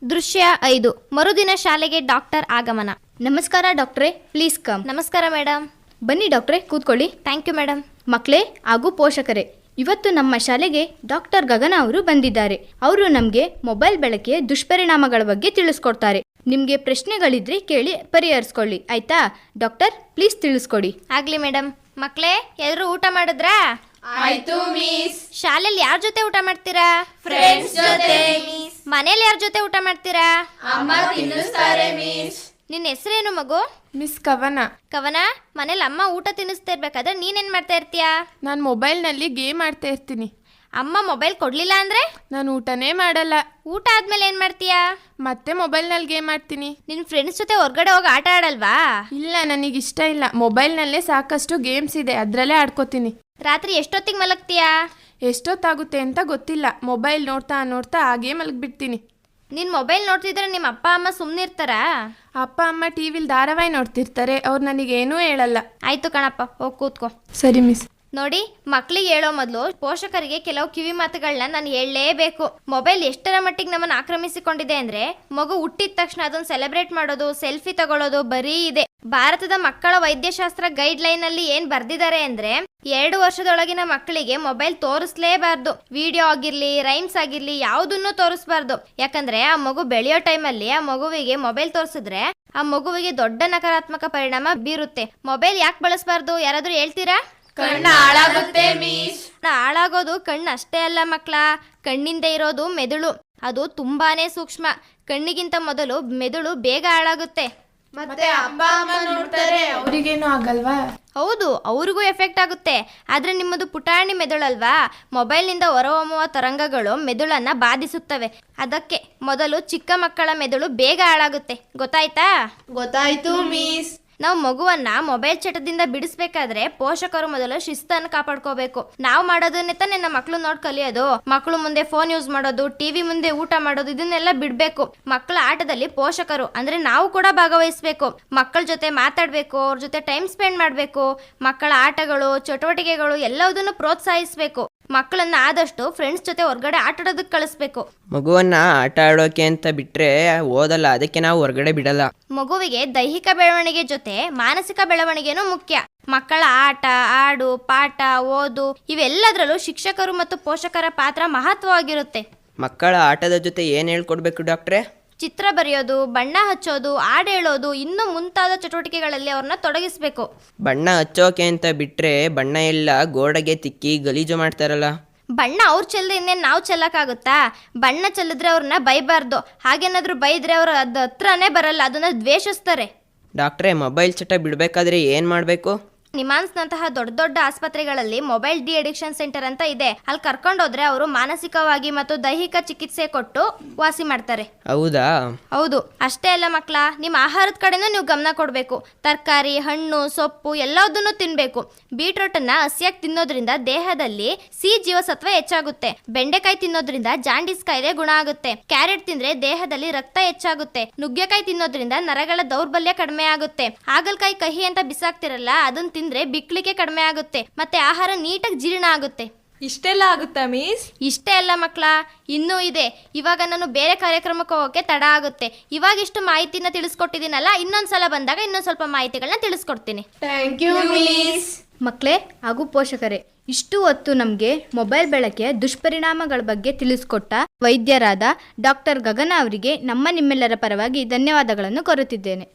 Speaker 5: ದೃಶ್ಯ ಐದು. ಮರುದಿನ ಶಾಲೆಗೆ ಡಾಕ್ಟರ್ ಆಗಮನ.
Speaker 2: ನಮಸ್ಕಾರ ಡಾಕ್ಟ್ರೇ ಪ್ಲೀಸ್ ಕಮ್.
Speaker 5: ನಮಸ್ಕಾರ ಮೇಡಮ್
Speaker 2: ಬನ್ನಿ ಡಾಕ್ಟ್ರೆ ಕೂತ್ಕೊಳ್ಳಿ.
Speaker 5: ಥ್ಯಾಂಕ್ ಯು ಮೇಡಮ್
Speaker 2: ಮಕ್ಕಳೇ ಹಾಗೂ ಪೋಷಕರೇ ಇವತ್ತು ನಮ್ಮ ಶಾಲೆಗೆ ಡಾಕ್ಟರ್ ಗಗನ ಅವರು ಬಂದಿದ್ದಾರೆ. ಅವರು ನಮಗೆ ಮೊಬೈಲ್ ಬಳಕೆಯ ದುಷ್ಪರಿಣಾಮಗಳ ಬಗ್ಗೆ ತಿಳಿಸ್ಕೊಡ್ತಾರೆ. ನಿಮಗೆ ಪ್ರಶ್ನೆಗಳಿದ್ರೆ ಕೇಳಿ ಪರಿಹರಿಸ್ಕೊಳ್ಳಿ. ಆಯ್ತಾ? ಡಾಕ್ಟರ್ ಪ್ಲೀಸ್ ತಿಳಿಸ್ಕೊಡಿ.
Speaker 5: ಆಗ್ಲಿ ಮೇಡಮ್ ಮಕ್ಕಳೇ ಎಲ್ಲರೂ ಊಟ ಮಾಡಿದ್ರಾ?
Speaker 7: ಆಯ್ತು ಮಿಸ್.
Speaker 5: ಶಾಲೆಯಲ್ಲಿ ಯಾರ ಜೊತೆ ಊಟ ಮಾಡ್ತೀರಾ? ಫ್ರೆಂಡ್ಸ್ ಜೊತೆ ಮಿಸ್. ಮನೇಲಿ ಯಾರ ಜೊತೆ ಊಟ ಮಾಡ್ತೀರಾ?
Speaker 7: ಅಮ್ಮ ತಿನ್ನಿಸ್ತಾರೆ ಮಿಸ್.
Speaker 5: ನಿನ್ನ ಹೆಸರೇನು ಮಗು?
Speaker 10: ಮಿಸ್ ಕವನ.
Speaker 5: ಕವನ ಮನೇಲಿ ಅಮ್ಮ ಊಟ ತಿನ್ನಿಸ್ತಾ ಇರ್ಬೇಕಾದ್ರೆ ನೀನೇನ್ ಮಾಡ್ತಾ ಇರ್ತೀಯಾ?
Speaker 10: ನಾನು ಮೊಬೈಲ್ನಲ್ಲಿ ಗೇಮ್ ಆಡ್ತಾ ಇರ್ತೀನಿ.
Speaker 5: ಅಮ್ಮ ಮೊಬೈಲ್ ಕೊಡ್ಲಿಲ್ಲ ಅಂದ್ರೆ?
Speaker 10: ನಾನು ಊಟನೇ ಮಾಡಲ್ಲ.
Speaker 5: ಊಟ ಆದ್ಮೇಲೆ ಏನ್ ಮಾಡ್ತೀಯಾ?
Speaker 10: ಮತ್ತೆ ಮೊಬೈಲ್ನಲ್ಲಿ ಗೇಮ್ ಆಡ್ತೀನಿ.
Speaker 5: ನಿನ್ ಫ್ರೆಂಡ್ಸ್ ಜೊತೆ ಹೊರ್ಗಡೆ ಹೋಗಿ ಆಟ ಆಡಲ್ವಾ?
Speaker 10: ಇಲ್ಲ ನನಗಿಷ್ಟ ಇಲ್ಲ. ಮೊಬೈಲ್ನಲ್ಲೇ ಸಾಕಷ್ಟು ಗೇಮ್ಸ್ ಇದೆ ಅದರಲ್ಲೇ ಆಡ್ಕೋತೀನಿ.
Speaker 5: ರಾತ್ರಿ ಎಷ್ಟೊತ್ತಿಗೆ ಮಲಗ್ತೀಯಾ?
Speaker 10: ಎಷ್ಟೊತ್ತಾಗುತ್ತೆ ಅಂತ ಗೊತ್ತಿಲ್ಲ. ಮೊಬೈಲ್ ನೋಡ್ತಾ ನೋಡ್ತಾ ಹಾಗೆ ಮಲಗಿಬಿಡ್ತೀನಿ.
Speaker 5: ನಿನ್ ಮೊಬೈಲ್ ನೋಡ್ತಿದ್ರೆ ನಿಮ್ಮ ಅಪ್ಪ ಅಮ್ಮ ಸುಮ್ನಿರ್ತಾರ?
Speaker 10: ಅಪ್ಪ ಅಮ್ಮ ಟಿ ವಿಲಿ ಧಾರಾವಾಹಿ ನೋಡ್ತಿರ್ತಾರೆ ಅವ್ರು ನನಗೇನೂ ಹೇಳಲ್ಲ.
Speaker 5: ಆಯ್ತು ಕಣಪ್ಪ ಹೋಗಿ ಕೂತ್ಕೋ.
Speaker 10: ಸರಿ ಮಿಸ್.
Speaker 5: ನೋಡಿ, ಮಕ್ಳಿಗೆ ಹೇಳೋ ಮೊದಲು ಪೋಷಕರಿಗೆ ಕೆಲವು ಕಿವಿ ಮಾತುಗಳನ್ನ ನಾನು ಹೇಳಲೇಬೇಕು. ಮೊಬೈಲ್ ಎಷ್ಟರ ಮಟ್ಟಿಗೆ ನಮ್ಮನ್ನು ಆಕ್ರಮಿಸಿಕೊಂಡಿದೆ ಅಂದ್ರೆ, ಮಗು ಹುಟ್ಟಿದ ತಕ್ಷಣ ಅದನ್ನ ಸೆಲೆಬ್ರೇಟ್ ಮಾಡೋದು, ಸೆಲ್ಫಿ ತಗೊಳ್ಳೋದು ಬರೀ ಇದೆ. ಭಾರತದ ಮಕ್ಕಳ ವೈದ್ಯಶಾಸ್ತ್ರ ಗೈಡ್ ಲೈನ್ ಅಲ್ಲಿ ಏನ್ ಬರ್ದಿದ್ದಾರೆ ಅಂದ್ರೆ, ಎರಡು ವರ್ಷದೊಳಗಿನ ಮಕ್ಕಳಿಗೆ ಮೊಬೈಲ್ ತೋರಿಸ್ಲೇಬಾರ್ದು. ವಿಡಿಯೋ ಆಗಿರ್ಲಿ, ರೈಮ್ಸ್ ಆಗಿರ್ಲಿ, ಯಾವುದನ್ನು ತೋರಿಸ್ಬಾರ್ದು. ಯಾಕಂದ್ರೆ, ಆ ಮಗು ಬೆಳೆಯೋ ಟೈಮಲ್ಲಿ ಆ ಮಗುವಿಗೆ ಮೊಬೈಲ್ ತೋರಿಸಿದ್ರೆ, ಆ ಮಗುವಿಗೆ ದೊಡ್ಡ ನಕಾರಾತ್ಮಕ ಪರಿಣಾಮ ಬೀರುತ್ತೆ. ಮೊಬೈಲ್ ಯಾಕೆ ಬಳಸಬಾರ್ದು? ಯಾರಾದ್ರೂ ಹೇಳ್ತೀರಾ?
Speaker 10: ಕಣ್ಣ ಹಾಳಾಗುತ್ತೆ ಮೀಸ್.
Speaker 5: ಹಾಳಾಗೋದು ಕಣ್ಣು ಅಷ್ಟೇ ಅಲ್ಲ ಮಕ್ಕಳ ಕಣ್ಣಿಂದ ಇರೋದು ಮೆದುಳು. ಅದು ತುಂಬಾನೇ ಸೂಕ್ಷ್ಮ. ಕಣ್ಣಿಗಿಂತ ಮೊದಲು ಮೆದುಳು ಬೇಗ ಹಾಳಾಗುತ್ತೆ.
Speaker 10: ಮತ್ತೆ ಅಪ್ಪ ಅಮ್ಮ ನೋಡ್ತಾರೆ ಅವರಿಗೇನು ಆಗಲ್ವಾ?
Speaker 5: ಹೌದು ಅವ್ರಿಗೂ ಎಫೆಕ್ಟ್ ಆಗುತ್ತೆ. ಆದ್ರೆ ನಿಮ್ಮದು ಪುಟಾಣಿ ಮೆದುಳಲ್ವಾ ಮೊಬೈಲ್ನಿಂದ ಹೊರಹೊಮ್ಮುವ ತರಂಗಗಳು ಮೆದುಳನ್ನ ಬಾಧಿಸುತ್ತವೆ. ಅದಕ್ಕೆ ಮೊದಲು ಚಿಕ್ಕ ಮಕ್ಕಳ ಮೆದುಳು ಬೇಗ ಹಾಳಾಗುತ್ತೆ. ಗೊತ್ತಾಯ್ತಾ?
Speaker 10: ಗೊತ್ತಾಯ್ತು ಮೀಸ್.
Speaker 5: ನಾವು ಮಗುವನ್ನ ಮೊಬೈಲ್ ಚಟದಿಂದ ಬಿಡಿಸ್ಬೇಕಾದ್ರೆ ಪೋಷಕರು ಮೊದಲು ಶಿಸ್ತನ್ನು ಕಾಪಾಡ್ಕೋಬೇಕು. ನಾವು ಮಾಡೋದನ್ನೇ ತಾನೆ ನಮ್ಮ ಮಕ್ಕಳು ನೋಡ್ ಕಲಿಯೋದು. ಮಕ್ಕಳು ಮುಂದೆ ಫೋನ್ ಯೂಸ್ ಮಾಡೋದು ಟಿವಿ ಮುಂದೆ ಊಟ ಮಾಡೋದು, ಇದನ್ನೆಲ್ಲ ಬಿಡ್ಬೇಕು. ಮಕ್ಕಳ ಆಟದಲ್ಲಿ ಪೋಷಕರು, ಅಂದ್ರೆ ನಾವು ಕೂಡ ಭಾಗವಹಿಸಬೇಕು. ಮಕ್ಕಳ ಜೊತೆ ಮಾತಾಡ್ಬೇಕು, ಅವ್ರ ಜೊತೆ ಟೈಮ್ ಸ್ಪೆಂಡ್ ಮಾಡ್ಬೇಕು. ಮಕ್ಕಳ ಆಟಗಳು, ಚಟುವಟಿಕೆಗಳು ಎಲ್ಲದನ್ನು ಪ್ರೋತ್ಸಾಹಿಸ್ಬೇಕು. ಮಕ್ಕಳನ್ನ ಆದಷ್ಟು ಫ್ರೆಂಡ್ಸ್ ಜೊತೆ ಹೊರಗಡೆ ಆಟಾಡೋದಕ್ಕೆ ಕಳಿಸ್ಬೇಕು.
Speaker 8: ಮಗುವನ್ನ ಆಟ ಆಡೋಕೆ ಅಂತ ಬಿಟ್ರೆ ಓದಲ್ಲ ಅದಕ್ಕೆ ನಾವು ಹೊರಗಡೆ ಬಿಡಲ್ಲ.
Speaker 5: ಮಗುವಿಗೆ ದೈಹಿಕ ಬೆಳವಣಿಗೆ ಜೊತೆ ಮಾನಸಿಕ ಬೆಳವಣಿಗೆನೂ ಮುಖ್ಯ. ಮಕ್ಕಳ ಆಟ ಆಡು ಪಾಠ ಓದು ಇವೆಲ್ಲದರಲ್ಲೂ ಶಿಕ್ಷಕರು ಮತ್ತು ಪೋಷಕರ ಪಾತ್ರ ಮಹತ್ವವಾಗಿರುತ್ತೆ.
Speaker 8: ಮಕ್ಕಳ ಆಟದ ಜೊತೆ ಏನು ಹೇಳ್ಕೊಡ್ಬೇಕು ಡಾಕ್ಟ್ರೆ?
Speaker 5: ಚಿತ್ರ ಬರೆಯೋದು ಬಣ್ಣ ಹಚ್ಚೋದು ಹಾಡು ಹೇಳೋದು ಇನ್ನೂ ಮುಂತಾದ ಚಟುವಟಿಕೆಗಳಲ್ಲಿ ಅವ್ರನ್ನ ತೊಡಗಿಸ್ಬೇಕು.
Speaker 8: ಬಣ್ಣ ಹಚ್ಚೋಕೆ ಅಂತ ಬಿಟ್ರೆ ಬಣ್ಣ ಎಲ್ಲ ಗೋಡೆಗೆ ತಿಕ್ಕಿ ಗಲೀಜು ಮಾಡ್ತಾರಲ್ಲ.
Speaker 5: ಬಣ್ಣ ಅವ್ರು ಚೆಲ್ಲದೆ ಇನ್ನೇನು ನಾವು ಚೆಲ್ಲಕ್ಕಾಗುತ್ತಾ? ಬಣ್ಣ ಚೆಲ್ಲಿದ್ರೆ ಅವ್ರನ್ನ ಬೈಬಾರ್ದು. ಹಾಗೇನಾದ್ರೂ ಬೈದ್ರೆ ಅವ್ರು ಅದ್ ಹತ್ರನೇ ಬರಲ್ಲ ಅದನ್ನ ದ್ವೇಷಿಸ್ತಾರೆ.
Speaker 8: ಡಾಕ್ಟ್ರೆ ಮೊಬೈಲ್ ಚಟ ಬಿಡಬೇಕಾದ್ರೆ ಏನು ಮಾಡಬೇಕು?
Speaker 5: ನಿಮಾನ್ಸ್ನಂತಹ ದೊಡ್ಡ ದೊಡ್ಡ ಆಸ್ಪತ್ರೆಗಳಲ್ಲಿ ಮೊಬೈಲ್ ಡಿ ಅಡಿಕ್ಷನ್ ಸೆಂಟರ್ ಅಂತ ಇದೆ. ಅಲ್ಲಿ ಕರ್ಕೊಂಡೋದ್ರೆ ಅವರು ಮಾನಸಿಕವಾಗಿ ಮತ್ತು ದೈಹಿಕ ಚಿಕಿತ್ಸೆ ಕೊಟ್ಟು ವಾಸಿ ಮಾಡ್ತಾರೆ.
Speaker 8: ಹೌದಾ?
Speaker 5: ಹೌದು. ಅಷ್ಟೇ ಅಲ್ಲ ಮಕ್ಕಳ ನಿಮ್ಮ ಆಹಾರದ ಕಡೆನೂ ನೀವು ಗಮನ ಕೊಡಬೇಕು. ತರಕಾರಿ ಹಣ್ಣು ಸೊಪ್ಪು ಎಲ್ಲದನ್ನು ತಿನ್ನಬೇಕು ಬೀಟ್ರೂಟನ್ನು ಹಸಿಯಾಗಿ ತಿನ್ನೋದ್ರಿಂದ ದೇಹದಲ್ಲಿ ಸಿ ಜೀವಸತ್ವ ಹೆಚ್ಚಾಗುತ್ತೆ. ಬೆಂಡೆಕಾಯಿ ತಿನ್ನೋದ್ರಿಂದ ಜಾಂಡಿಸ್ ಕಾಯಿಲೆ ಗುಣ ಆಗುತ್ತೆ. ಕ್ಯಾರೆಟ್ ತಿಂದ್ರೆ ದೇಹದಲ್ಲಿ ರಕ್ತ ಹೆಚ್ಚಾಗುತ್ತೆ. ನುಗ್ಗೆಕಾಯಿ ತಿನ್ನೋದ್ರಿಂದ ನರಗಳ ದೌರ್ಬಲ್ಯ ಕಡಿಮೆ ಆಗುತ್ತೆ. ಹಾಗಲಕಾಯಿ ಕಹಿ ಅಂತ ಬಿಸಾಕ್ತಿರಲ್ಲ ಅದನ್ನ ತಿಂದ್ರೆ ಬಿಕ್ಲಿಕೆ ಕಡಿಮೆ ಆಗುತ್ತೆ ಮತ್ತೆ ಆಹಾರ ನೀಟಾಗಿ ಜೀರ್ಣ ಆಗುತ್ತೆ.
Speaker 6: ಇಷ್ಟೆಲ್ಲ ಆಗುತ್ತಾ ಮೀಸ್?
Speaker 5: ಇಷ್ಟೇ ಅಲ್ಲ ಮಕ್ಕಳ ಇನ್ನೂ ಇದೆ. ಇವಾಗ ನಾನು ಬೇರೆ ಕಾರ್ಯಕ್ರಮಕ್ಕೆ ಹೋಗೋಕೆ ತಡ ಆಗುತ್ತೆ. ಇವಾಗ ಇಷ್ಟು ಮಾಹಿತಿನ ತಿಳಿಸ್ಕೊಟ್ಟಿದ್ದೀನಲ್ಲ ಇನ್ನೊಂದ್ಸಲ ಬಂದಾಗ ಇನ್ನೊಂದು ಸ್ವಲ್ಪ ಮಾಹಿತಿಗಳನ್ನ ತಿಳಿಸ್ಕೊಡ್ತೀನಿ.
Speaker 10: ಥ್ಯಾಂಕ್ ಯು ಮೀಸ್
Speaker 2: ಮಕ್ಕಳೇ ಹಾಗೂ ಪೋಷಕರೇ ಇಷ್ಟು ಹೊತ್ತು ನಮಗೆ ಮೊಬೈಲ್ ಬಳಕೆಯ ದುಷ್ಪರಿಣಾಮಗಳ ಬಗ್ಗೆ ತಿಳಿಸ್ಕೊಟ್ಟ ವೈದ್ಯರಾದ ಡಾಕ್ಟರ್ ಗಗನ ಅವರಿಗೆ ನಮ್ಮ ನಿಮ್ಮೆಲ್ಲರ ಪರವಾಗಿ ಧನ್ಯವಾದಗಳನ್ನು ಕೋರುತ್ತಿದ್ದೇನೆ.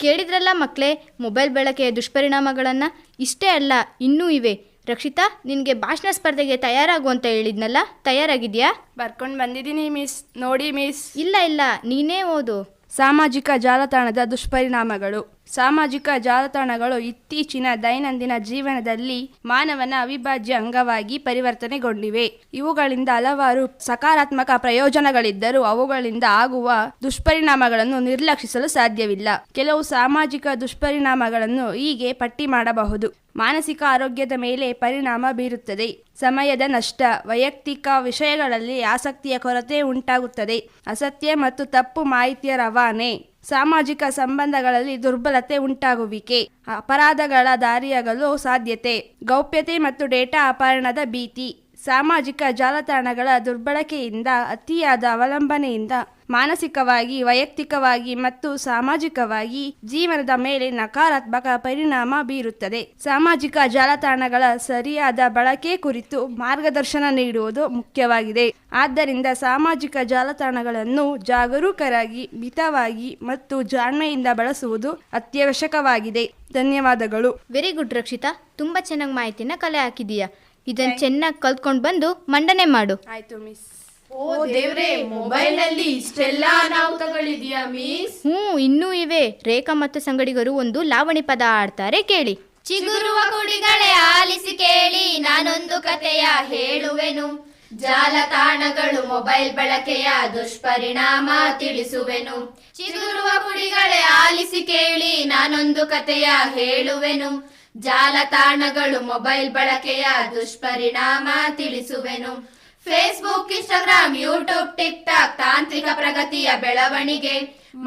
Speaker 2: ಕೇಳಿದ್ರಲ್ಲ ಮಕ್ಕಳೇ ಮೊಬೈಲ್ ಬಳಕೆಯ ದುಷ್ಪರಿಣಾಮಗಳನ್ನು ಇಷ್ಟೇ ಅಲ್ಲ ಇನ್ನೂ ಇವೆ. ರಕ್ಷಿತಾ ನಿನಗೆ ಭಾಷಣ ಸ್ಪರ್ಧೆಗೆ ತಯಾರಾಗು ಅಂತ ಹೇಳಿದ್ನಲ್ಲ ತಯಾರಾಗಿದೆಯಾ?
Speaker 11: ಬರ್ಕೊಂಡು ಬಂದಿದ್ದೀನಿ ಮಿಸ್. ನೋಡಿ ಮಿಸ್.
Speaker 2: ಇಲ್ಲ ಇಲ್ಲ ನೀನೇ ಓದು.
Speaker 11: ಸಾಮಾಜಿಕ ಜಾಲತಾಣದ ದುಷ್ಪರಿಣಾಮಗಳು. ಸಾಮಾಜಿಕ ಜಾಲತಾಣಗಳು ಇತ್ತೀಚಿನ ದೈನಂದಿನ ಜೀವನದಲ್ಲಿ ಮಾನವನ ಅವಿಭಾಜ್ಯ ಅಂಗವಾಗಿ ಪರಿವರ್ತನೆಗೊಂಡಿವೆ. ಇವುಗಳಿಂದ ಹಲವಾರು ಸಕಾರಾತ್ಮಕ ಪ್ರಯೋಜನಗಳಿದ್ದರೂ ಅವುಗಳಿಂದ ಆಗುವ ದುಷ್ಪರಿಣಾಮಗಳನ್ನು ನಿರ್ಲಕ್ಷಿಸಲು ಸಾಧ್ಯವಿಲ್ಲ. ಕೆಲವು ಸಾಮಾಜಿಕ ದುಷ್ಪರಿಣಾಮಗಳನ್ನು ಹೀಗೆ ಪಟ್ಟಿ ಮಾಡಬಹುದು. ಮಾನಸಿಕ ಆರೋಗ್ಯದ ಮೇಲೆ ಪರಿಣಾಮ ಬೀರುತ್ತದೆ. ಸಮಯದ ನಷ್ಟ, ವೈಯಕ್ತಿಕ ವಿಷಯಗಳಲ್ಲಿ ಆಸಕ್ತಿಯ ಕೊರತೆ ಉಂಟಾಗುತ್ತದೆ. ಅಸತ್ಯ ಮತ್ತು ತಪ್ಪು ಮಾಹಿತಿಯ ರವಾನೆ. ಸಾಮಾಜಿಕ ಸಂಬಂಧಗಳಲ್ಲಿ ದುರ್ಬಲತೆ ಉಂಟಾಗುವಿಕೆ, ಅಪರಾಧಗಳ ದಾರಿಯಾಗಲು ಸಾಧ್ಯತೆ, ಗೌಪ್ಯತೆ ಮತ್ತು ಡೇಟಾ ಅಪಹರಣದ ಭೀತಿ, ಸಾಮಾಜಿಕ ಜಾಲತಾಣಗಳ ದುರ್ಬಳಕೆಯಿಂದ ಅತಿಯಾದ ಅವಲಂಬನೆಯಿಂದ ಮಾನಸಿಕವಾಗಿ ವೈಯಕ್ತಿಕವಾಗಿ ಮತ್ತು ಸಾಮಾಜಿಕವಾಗಿ ಜೀವನದ ಮೇಲೆ ನಕಾರಾತ್ಮಕ ಪರಿಣಾಮ ಬೀರುತ್ತದೆ. ಸಾಮಾಜಿಕ ಜಾಲತಾಣಗಳ ಸರಿಯಾದ ಬಳಕೆ ಕುರಿತು ಮಾರ್ಗದರ್ಶನ ನೀಡುವುದು ಮುಖ್ಯವಾಗಿದೆ. ಆದ್ದರಿಂದ ಸಾಮಾಜಿಕ ಜಾಲತಾಣಗಳನ್ನು ಜಾಗರೂಕರಾಗಿ ಮಿತವಾಗಿ ಮತ್ತು ಜಾಣ್ಮೆಯಿಂದ ಬಳಸುವುದು ಅತ್ಯವಶ್ಯಕವಾಗಿದೆ. ಧನ್ಯವಾದಗಳು.
Speaker 2: ವೆರಿ ಗುಡ್ ರಕ್ಷಿತಾ ತುಂಬಾ ಚೆನ್ನಾಗಿ ಮಾಹಿತಿನ ಕಲೆ ಹಾಕಿದೀಯ. ಇದನ್ನು ಚೆನ್ನಾಗಿ ಕಲ್ತ್ಕೊಂಡು ಬಂದು ಮಂಡನೆ ಮಾಡು.
Speaker 11: ಆಯ್ತು ಮಿಸ್.
Speaker 10: ಓ ದೇವ್ರೆ ಮೊಬೈಲ್ನಲ್ಲಿ ಇಷ್ಟೆಲ್ಲ ಅನಾಹುತಗಳಿದೆಯಾ ಮೀಸ್?
Speaker 2: ಹ್ಞೂ ಇನ್ನೂ ಇವೆ. ರೇಖಾ ಮತ್ತು ಸಂಗಡಿಗರು ಒಂದು ಲಾವಣಿ ಪದ ಆಡ್ತಾರೆ ಕೇಳಿ.
Speaker 5: ಚಿಗುರುವ ಕುಡಿಗಳೇ ಆಲಿಸಿ ಕೇಳಿ ನಾನೊಂದು ಕಥೆಯ ಹೇಳುವೆನು. ಜಾಲತಾಣಗಳು ಮೊಬೈಲ್ ಬಳಕೆಯ ದುಷ್ಪರಿಣಾಮ ತಿಳಿಸುವೆನು. ಚಿಗುರುವ ಕುಡಿಗಳೇ ಆಲಿಸಿ ಕೇಳಿ ನಾನೊಂದು ಕಥೆಯ ಹೇಳುವೆನು. ಜಾಲತಾಣಗಳು ಮೊಬೈಲ್ ಬಳಕೆಯ ದುಷ್ಪರಿಣಾಮ ತಿಳಿಸುವೆನು. Facebook Instagram YouTube TikTok ತಾಂತ್ರಿಕ ಪ್ರಗತಿಯ ಬೆಳವಣಿಗೆ.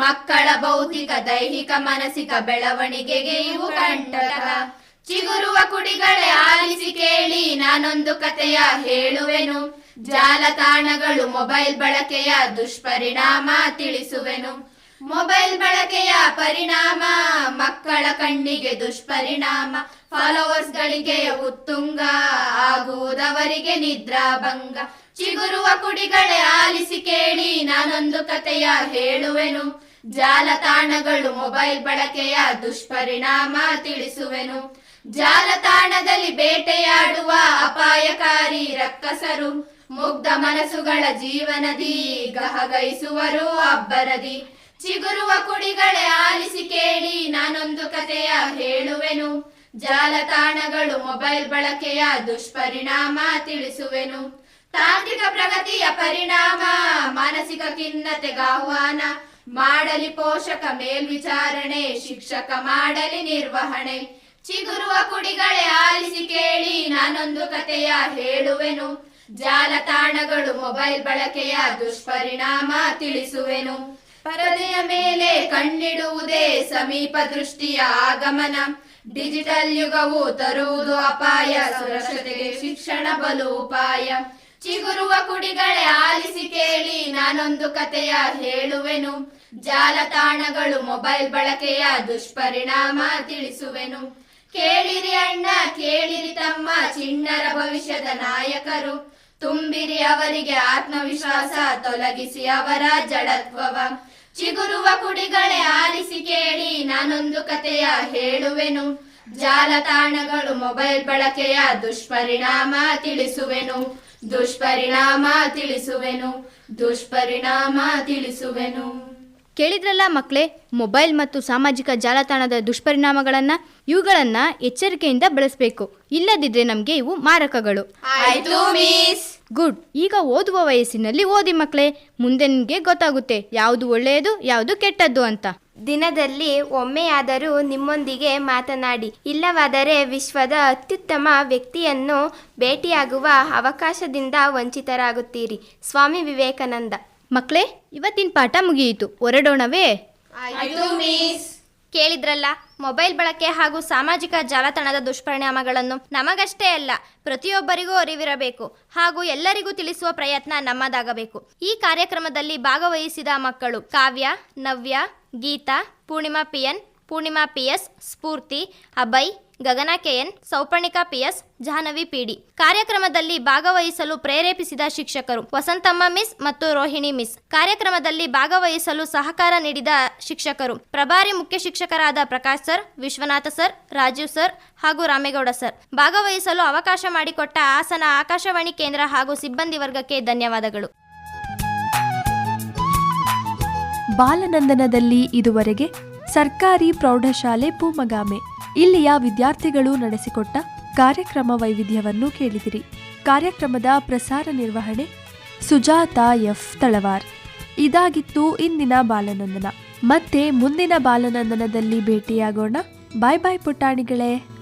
Speaker 5: ಮಕ್ಕಳ ಭೌತಿಕ, ದೈಹಿಕ, ಮಾನಸಿಕ ಬೆಳವಣಿಗೆಗೆ ಇವು ಕಂಟಕ. ಚಿಗುರುವ ಕುಡಿಗಳೇ ಆಲಿಸಿ ಕೇಳಿ ನಾನೊಂದು ಕಥೆಯ ಹೇಳುವೆನು. ಜಾಲತಾಣಗಳು ಮೊಬೈಲ್ ಬಳಕೆಯ ದುಷ್ಪರಿಣಾಮ ತಿಳಿಸುವೆನು.
Speaker 3: ಮೊಬೈಲ್ ಬಳಕೆಯ ಪರಿಣಾಮ ಮಕ್ಕಳ ಕಣ್ಣಿಗೆ ದುಷ್ಪರಿಣಾಮ. ಫಾಲೋವರ್ಸ್ ಗಳಿಗೆ ಉತ್ತುಂಗ ಆಗುವುದವರಿಗೆ ನಿದ್ರಾಭಂಗ. ಚಿಗುರುವ ಕುಡಿಗಳೇ ಆಲಿಸಿ ಕೇಳಿ ನಾನೊಂದು ಕಥೆಯ ಹೇಳುವೆನು. ಜಾಲತಾಣಗಳು ಮೊಬೈಲ್ ಬಳಕೆಯ ದುಷ್ಪರಿಣಾಮ ತಿಳಿಸುವೆನು. ಜಾಲತಾಣದಲ್ಲಿ ಬೇಟೆಯಾಡುವ ಅಪಾಯಕಾರಿ ರಕ್ಕಸರು. ಮುಗ್ಧ ಮನಸ್ಸುಗಳ ಜೀವನದಿ ಗಹಗೈಸುವರು ಅಬ್ಬರದಿ. ಚಿಗುರುವ ಕುಡಿಗಳೇ ಆಲಿಸಿ ಕೇಳಿ ನಾನೊಂದು ಕಥೆಯ ಹೇಳುವೆನು. ಜಾಲತಾಣಗಳು ಮೊಬೈಲ್ ಬಳಕೆಯ ದುಷ್ಪರಿಣಾಮ ತಿಳಿಸುವೆನು. ತಾಂತ್ರಿಕ ಪ್ರಗತಿಯ ಪರಿಣಾಮ, ಮಾನಸಿಕ ಖಿನ್ನತೆಗಾಹ್ವಾನ ಮಾಡಲಿ ಪೋಷಕ ಮೇಲ್ವಿಚಾರಣೆ, ಶಿಕ್ಷಕ ಮಾಡಲಿ ನಿರ್ವಹಣೆ. ಚಿಗುರುವ ಕುಡಿಗಳೇ ಆಲಿಸಿ ಕೇಳಿ ನಾನೊಂದು ಕಥೆಯ ಹೇಳುವೆನು. ಜಾಲತಾಣಗಳು ಮೊಬೈಲ್ ಬಳಕೆಯ ದುಷ್ಪರಿಣಾಮ ತಿಳಿಸುವೆನು. ಪರದೆಯ ಮೇಲೆ ಕಣ್ಣಿಡುವುದೇ ಸಮೀಪ ದೃಷ್ಟಿಯ ಆಗಮನ. ಡಿಜಿಟಲ್ ಯುಗವು ತರುವುದು ಅಪಾಯ, ಸುರಕ್ಷತೆಗೆ ಶಿಕ್ಷಣ ಬಲು ಉಪಾಯ. ಚಿಗುರುವ ಕುಡಿಗಳೇ ಆಲಿಸಿ ಕೇಳಿ ನಾನೊಂದು ಕಥೆಯ ಹೇಳುವೆನು. ಜಾಲತಾಣಗಳು ಮೊಬೈಲ್ ಬಳಕೆಯ ದುಷ್ಪರಿಣಾಮ ತಿಳಿಸುವೆನು. ಕೇಳಿರಿ ಅಣ್ಣ, ಕೇಳಿರಿ ತಮ್ಮ ಚಿಣ್ಣರ ಭವಿಷ್ಯದ ನಾಯಕರು. ತುಂಬಿರಿ ಅವರಿಗೆ ಆತ್ಮವಿಶ್ವಾಸ, ತೊಲಗಿಸಿ ಅವರ ಜಡತ್ವವ. ಚಿಗುರುವ ಕುಡಿಗಳೇ ಆಲಿಸಿ ಕೇಳಿ ನಾನೊಂದು ಕಥೆಯ ಹೇಳುವೆನು. ಜಾಲತಾಣಗಳು ಮೊಬೈಲ್ ಬಳಕೆಯ ದುಷ್ಪರಿಣಾಮ ತಿಳಿಸುವೆನು. ದುಷ್ಪರಿಣಾಮ ತಿಳಿಸುವೆನು. ದುಷ್ಪರಿಣಾಮ ತಿಳಿಸುವೆನು.
Speaker 2: ಕೇಳಿದ್ರಲ್ಲ ಮಕ್ಕಳೇ ಮೊಬೈಲ್ ಮತ್ತು ಸಾಮಾಜಿಕ ಜಾಲತಾಣದ ದುಷ್ಪರಿಣಾಮಗಳನ್ನ ಇವುಗಳನ್ನ ಎಚ್ಚರಿಕೆಯಿಂದ ಬಳಸಬೇಕು. ಇಲ್ಲದಿದ್ರೆ ನಮಗೆ ಇವು ಮಾರಕಗಳು.
Speaker 3: ಆಯ್ತು ಮಿಸ್
Speaker 2: ಗುಡ್ ಈಗ ಓದುವ ವಯಸ್ಸಿನಲ್ಲಿ ಓದಿ ಮಕ್ಕಳೇ ಮುಂದೆ ನಿಮಗೆ ಗೊತ್ತಾಗುತ್ತೆ ಯಾವುದು ಒಳ್ಳೆಯದು ಯಾವುದು ಕೆಟ್ಟದ್ದು ಅಂತ.
Speaker 5: ದಿನದಲ್ಲಿ ಒಮ್ಮೆಯಾದರೂ ನಿಮ್ಮೊಂದಿಗೆ ಮಾತನಾಡಿ ಇಲ್ಲವಾದರೆ ವಿಶ್ವದ ಅತ್ಯುತ್ತಮ ವ್ಯಕ್ತಿಯನ್ನು ಭೇಟಿಯಾಗುವ ಅವಕಾಶದಿಂದ ವಂಚಿತರಾಗುತ್ತೀರಿ. ಸ್ವಾಮಿ ವಿವೇಕಾನಂದ.
Speaker 2: ಮಕ್ಕಳೇ ಇವತ್ತಿನ ಪಾಠ ಮುಗಿಯಿತು. ಹೊರಡೋಣವೇ?
Speaker 3: ಆಯಿತು ಮಿಸ್
Speaker 5: ಕೇಳಿದ್ರಲ್ಲ, ಮೊಬೈಲ್ ಬಳಕೆ ಹಾಗೂ ಸಾಮಾಜಿಕ ಜಾಲತಾಣದ ದುಷ್ಪರಿಣಾಮಗಳನ್ನು ನಮಗಷ್ಟೇ ಅಲ್ಲ, ಪ್ರತಿಯೊಬ್ಬರಿಗೂ ಅರಿವಿರಬೇಕು ಹಾಗೂ ಎಲ್ಲರಿಗೂ ತಿಳಿಸುವ ಪ್ರಯತ್ನ ನಮ್ಮದಾಗಬೇಕು. ಈ ಕಾರ್ಯಕ್ರಮದಲ್ಲಿ ಭಾಗವಹಿಸಿದ ಮಕ್ಕಳು Kavya, Navya, Geetha, Poornima P N, Poornima P S, Spoorthi, Abhay Gagana K N, Souparnika P S, Jahnavi P D. ಕಾರ್ಯಕ್ರಮದಲ್ಲಿ ಭಾಗವಹಿಸಲು ಪ್ರೇರೇಪಿಸಿದ ಶಿಕ್ಷಕರು ವಸಂತಮ್ಮ ಮಿಸ್ ಮತ್ತು ರೋಹಿಣಿ ಮಿಸ್. ಕಾರ್ಯಕ್ರಮದಲ್ಲಿ ಭಾಗವಹಿಸಲು ಸಹಕಾರ ನೀಡಿದ ಶಿಕ್ಷಕರು ಪ್ರಭಾರಿ ಮುಖ್ಯ ಶಿಕ್ಷಕರಾದ Prakash sir, Vishwanatha sir, Rajeev sir ಹಾಗೂ ರಾಮೇಗೌಡ ಸರ್. ಭಾಗವಹಿಸಲು ಅವಕಾಶ ಮಾಡಿಕೊಟ್ಟ ಹಾಸನ ಆಕಾಶವಾಣಿ ಕೇಂದ್ರ ಹಾಗೂ ಸಿಬ್ಬಂದಿ ವರ್ಗಕ್ಕೆ ಧನ್ಯವಾದಗಳು.
Speaker 1: ಬಾಲನಂದನದಲ್ಲಿ ಇದುವರೆಗೆ ಸರ್ಕಾರಿ ಪ್ರೌಢಶಾಲೆ ಪೂಮಗಾಮೆ ಇಲ್ಲಿಯ ವಿದ್ಯಾರ್ಥಿಗಳು ನಡೆಸಿಕೊಟ್ಟ ಕಾರ್ಯಕ್ರಮ ವೈವಿಧ್ಯವನ್ನು ಕೇಳಿದಿರಿ. ಕಾರ್ಯಕ್ರಮದ ಪ್ರಸಾರ ನಿರ್ವಹಣೆ ಸುಜಾತ ಎಫ್. ತಳವಾರ್. ಇದಾಗಿತ್ತು ಇಂದಿನ ಬಾಲನಂದನ. ಮತ್ತೆ ಮುಂದಿನ ಬಾಲನಂದನದಲ್ಲಿ ಭೇಟಿಯಾಗೋಣ. ಬಾಯ್ ಬಾಯ್ ಪುಟ್ಟಾಣಿಗಳೇ.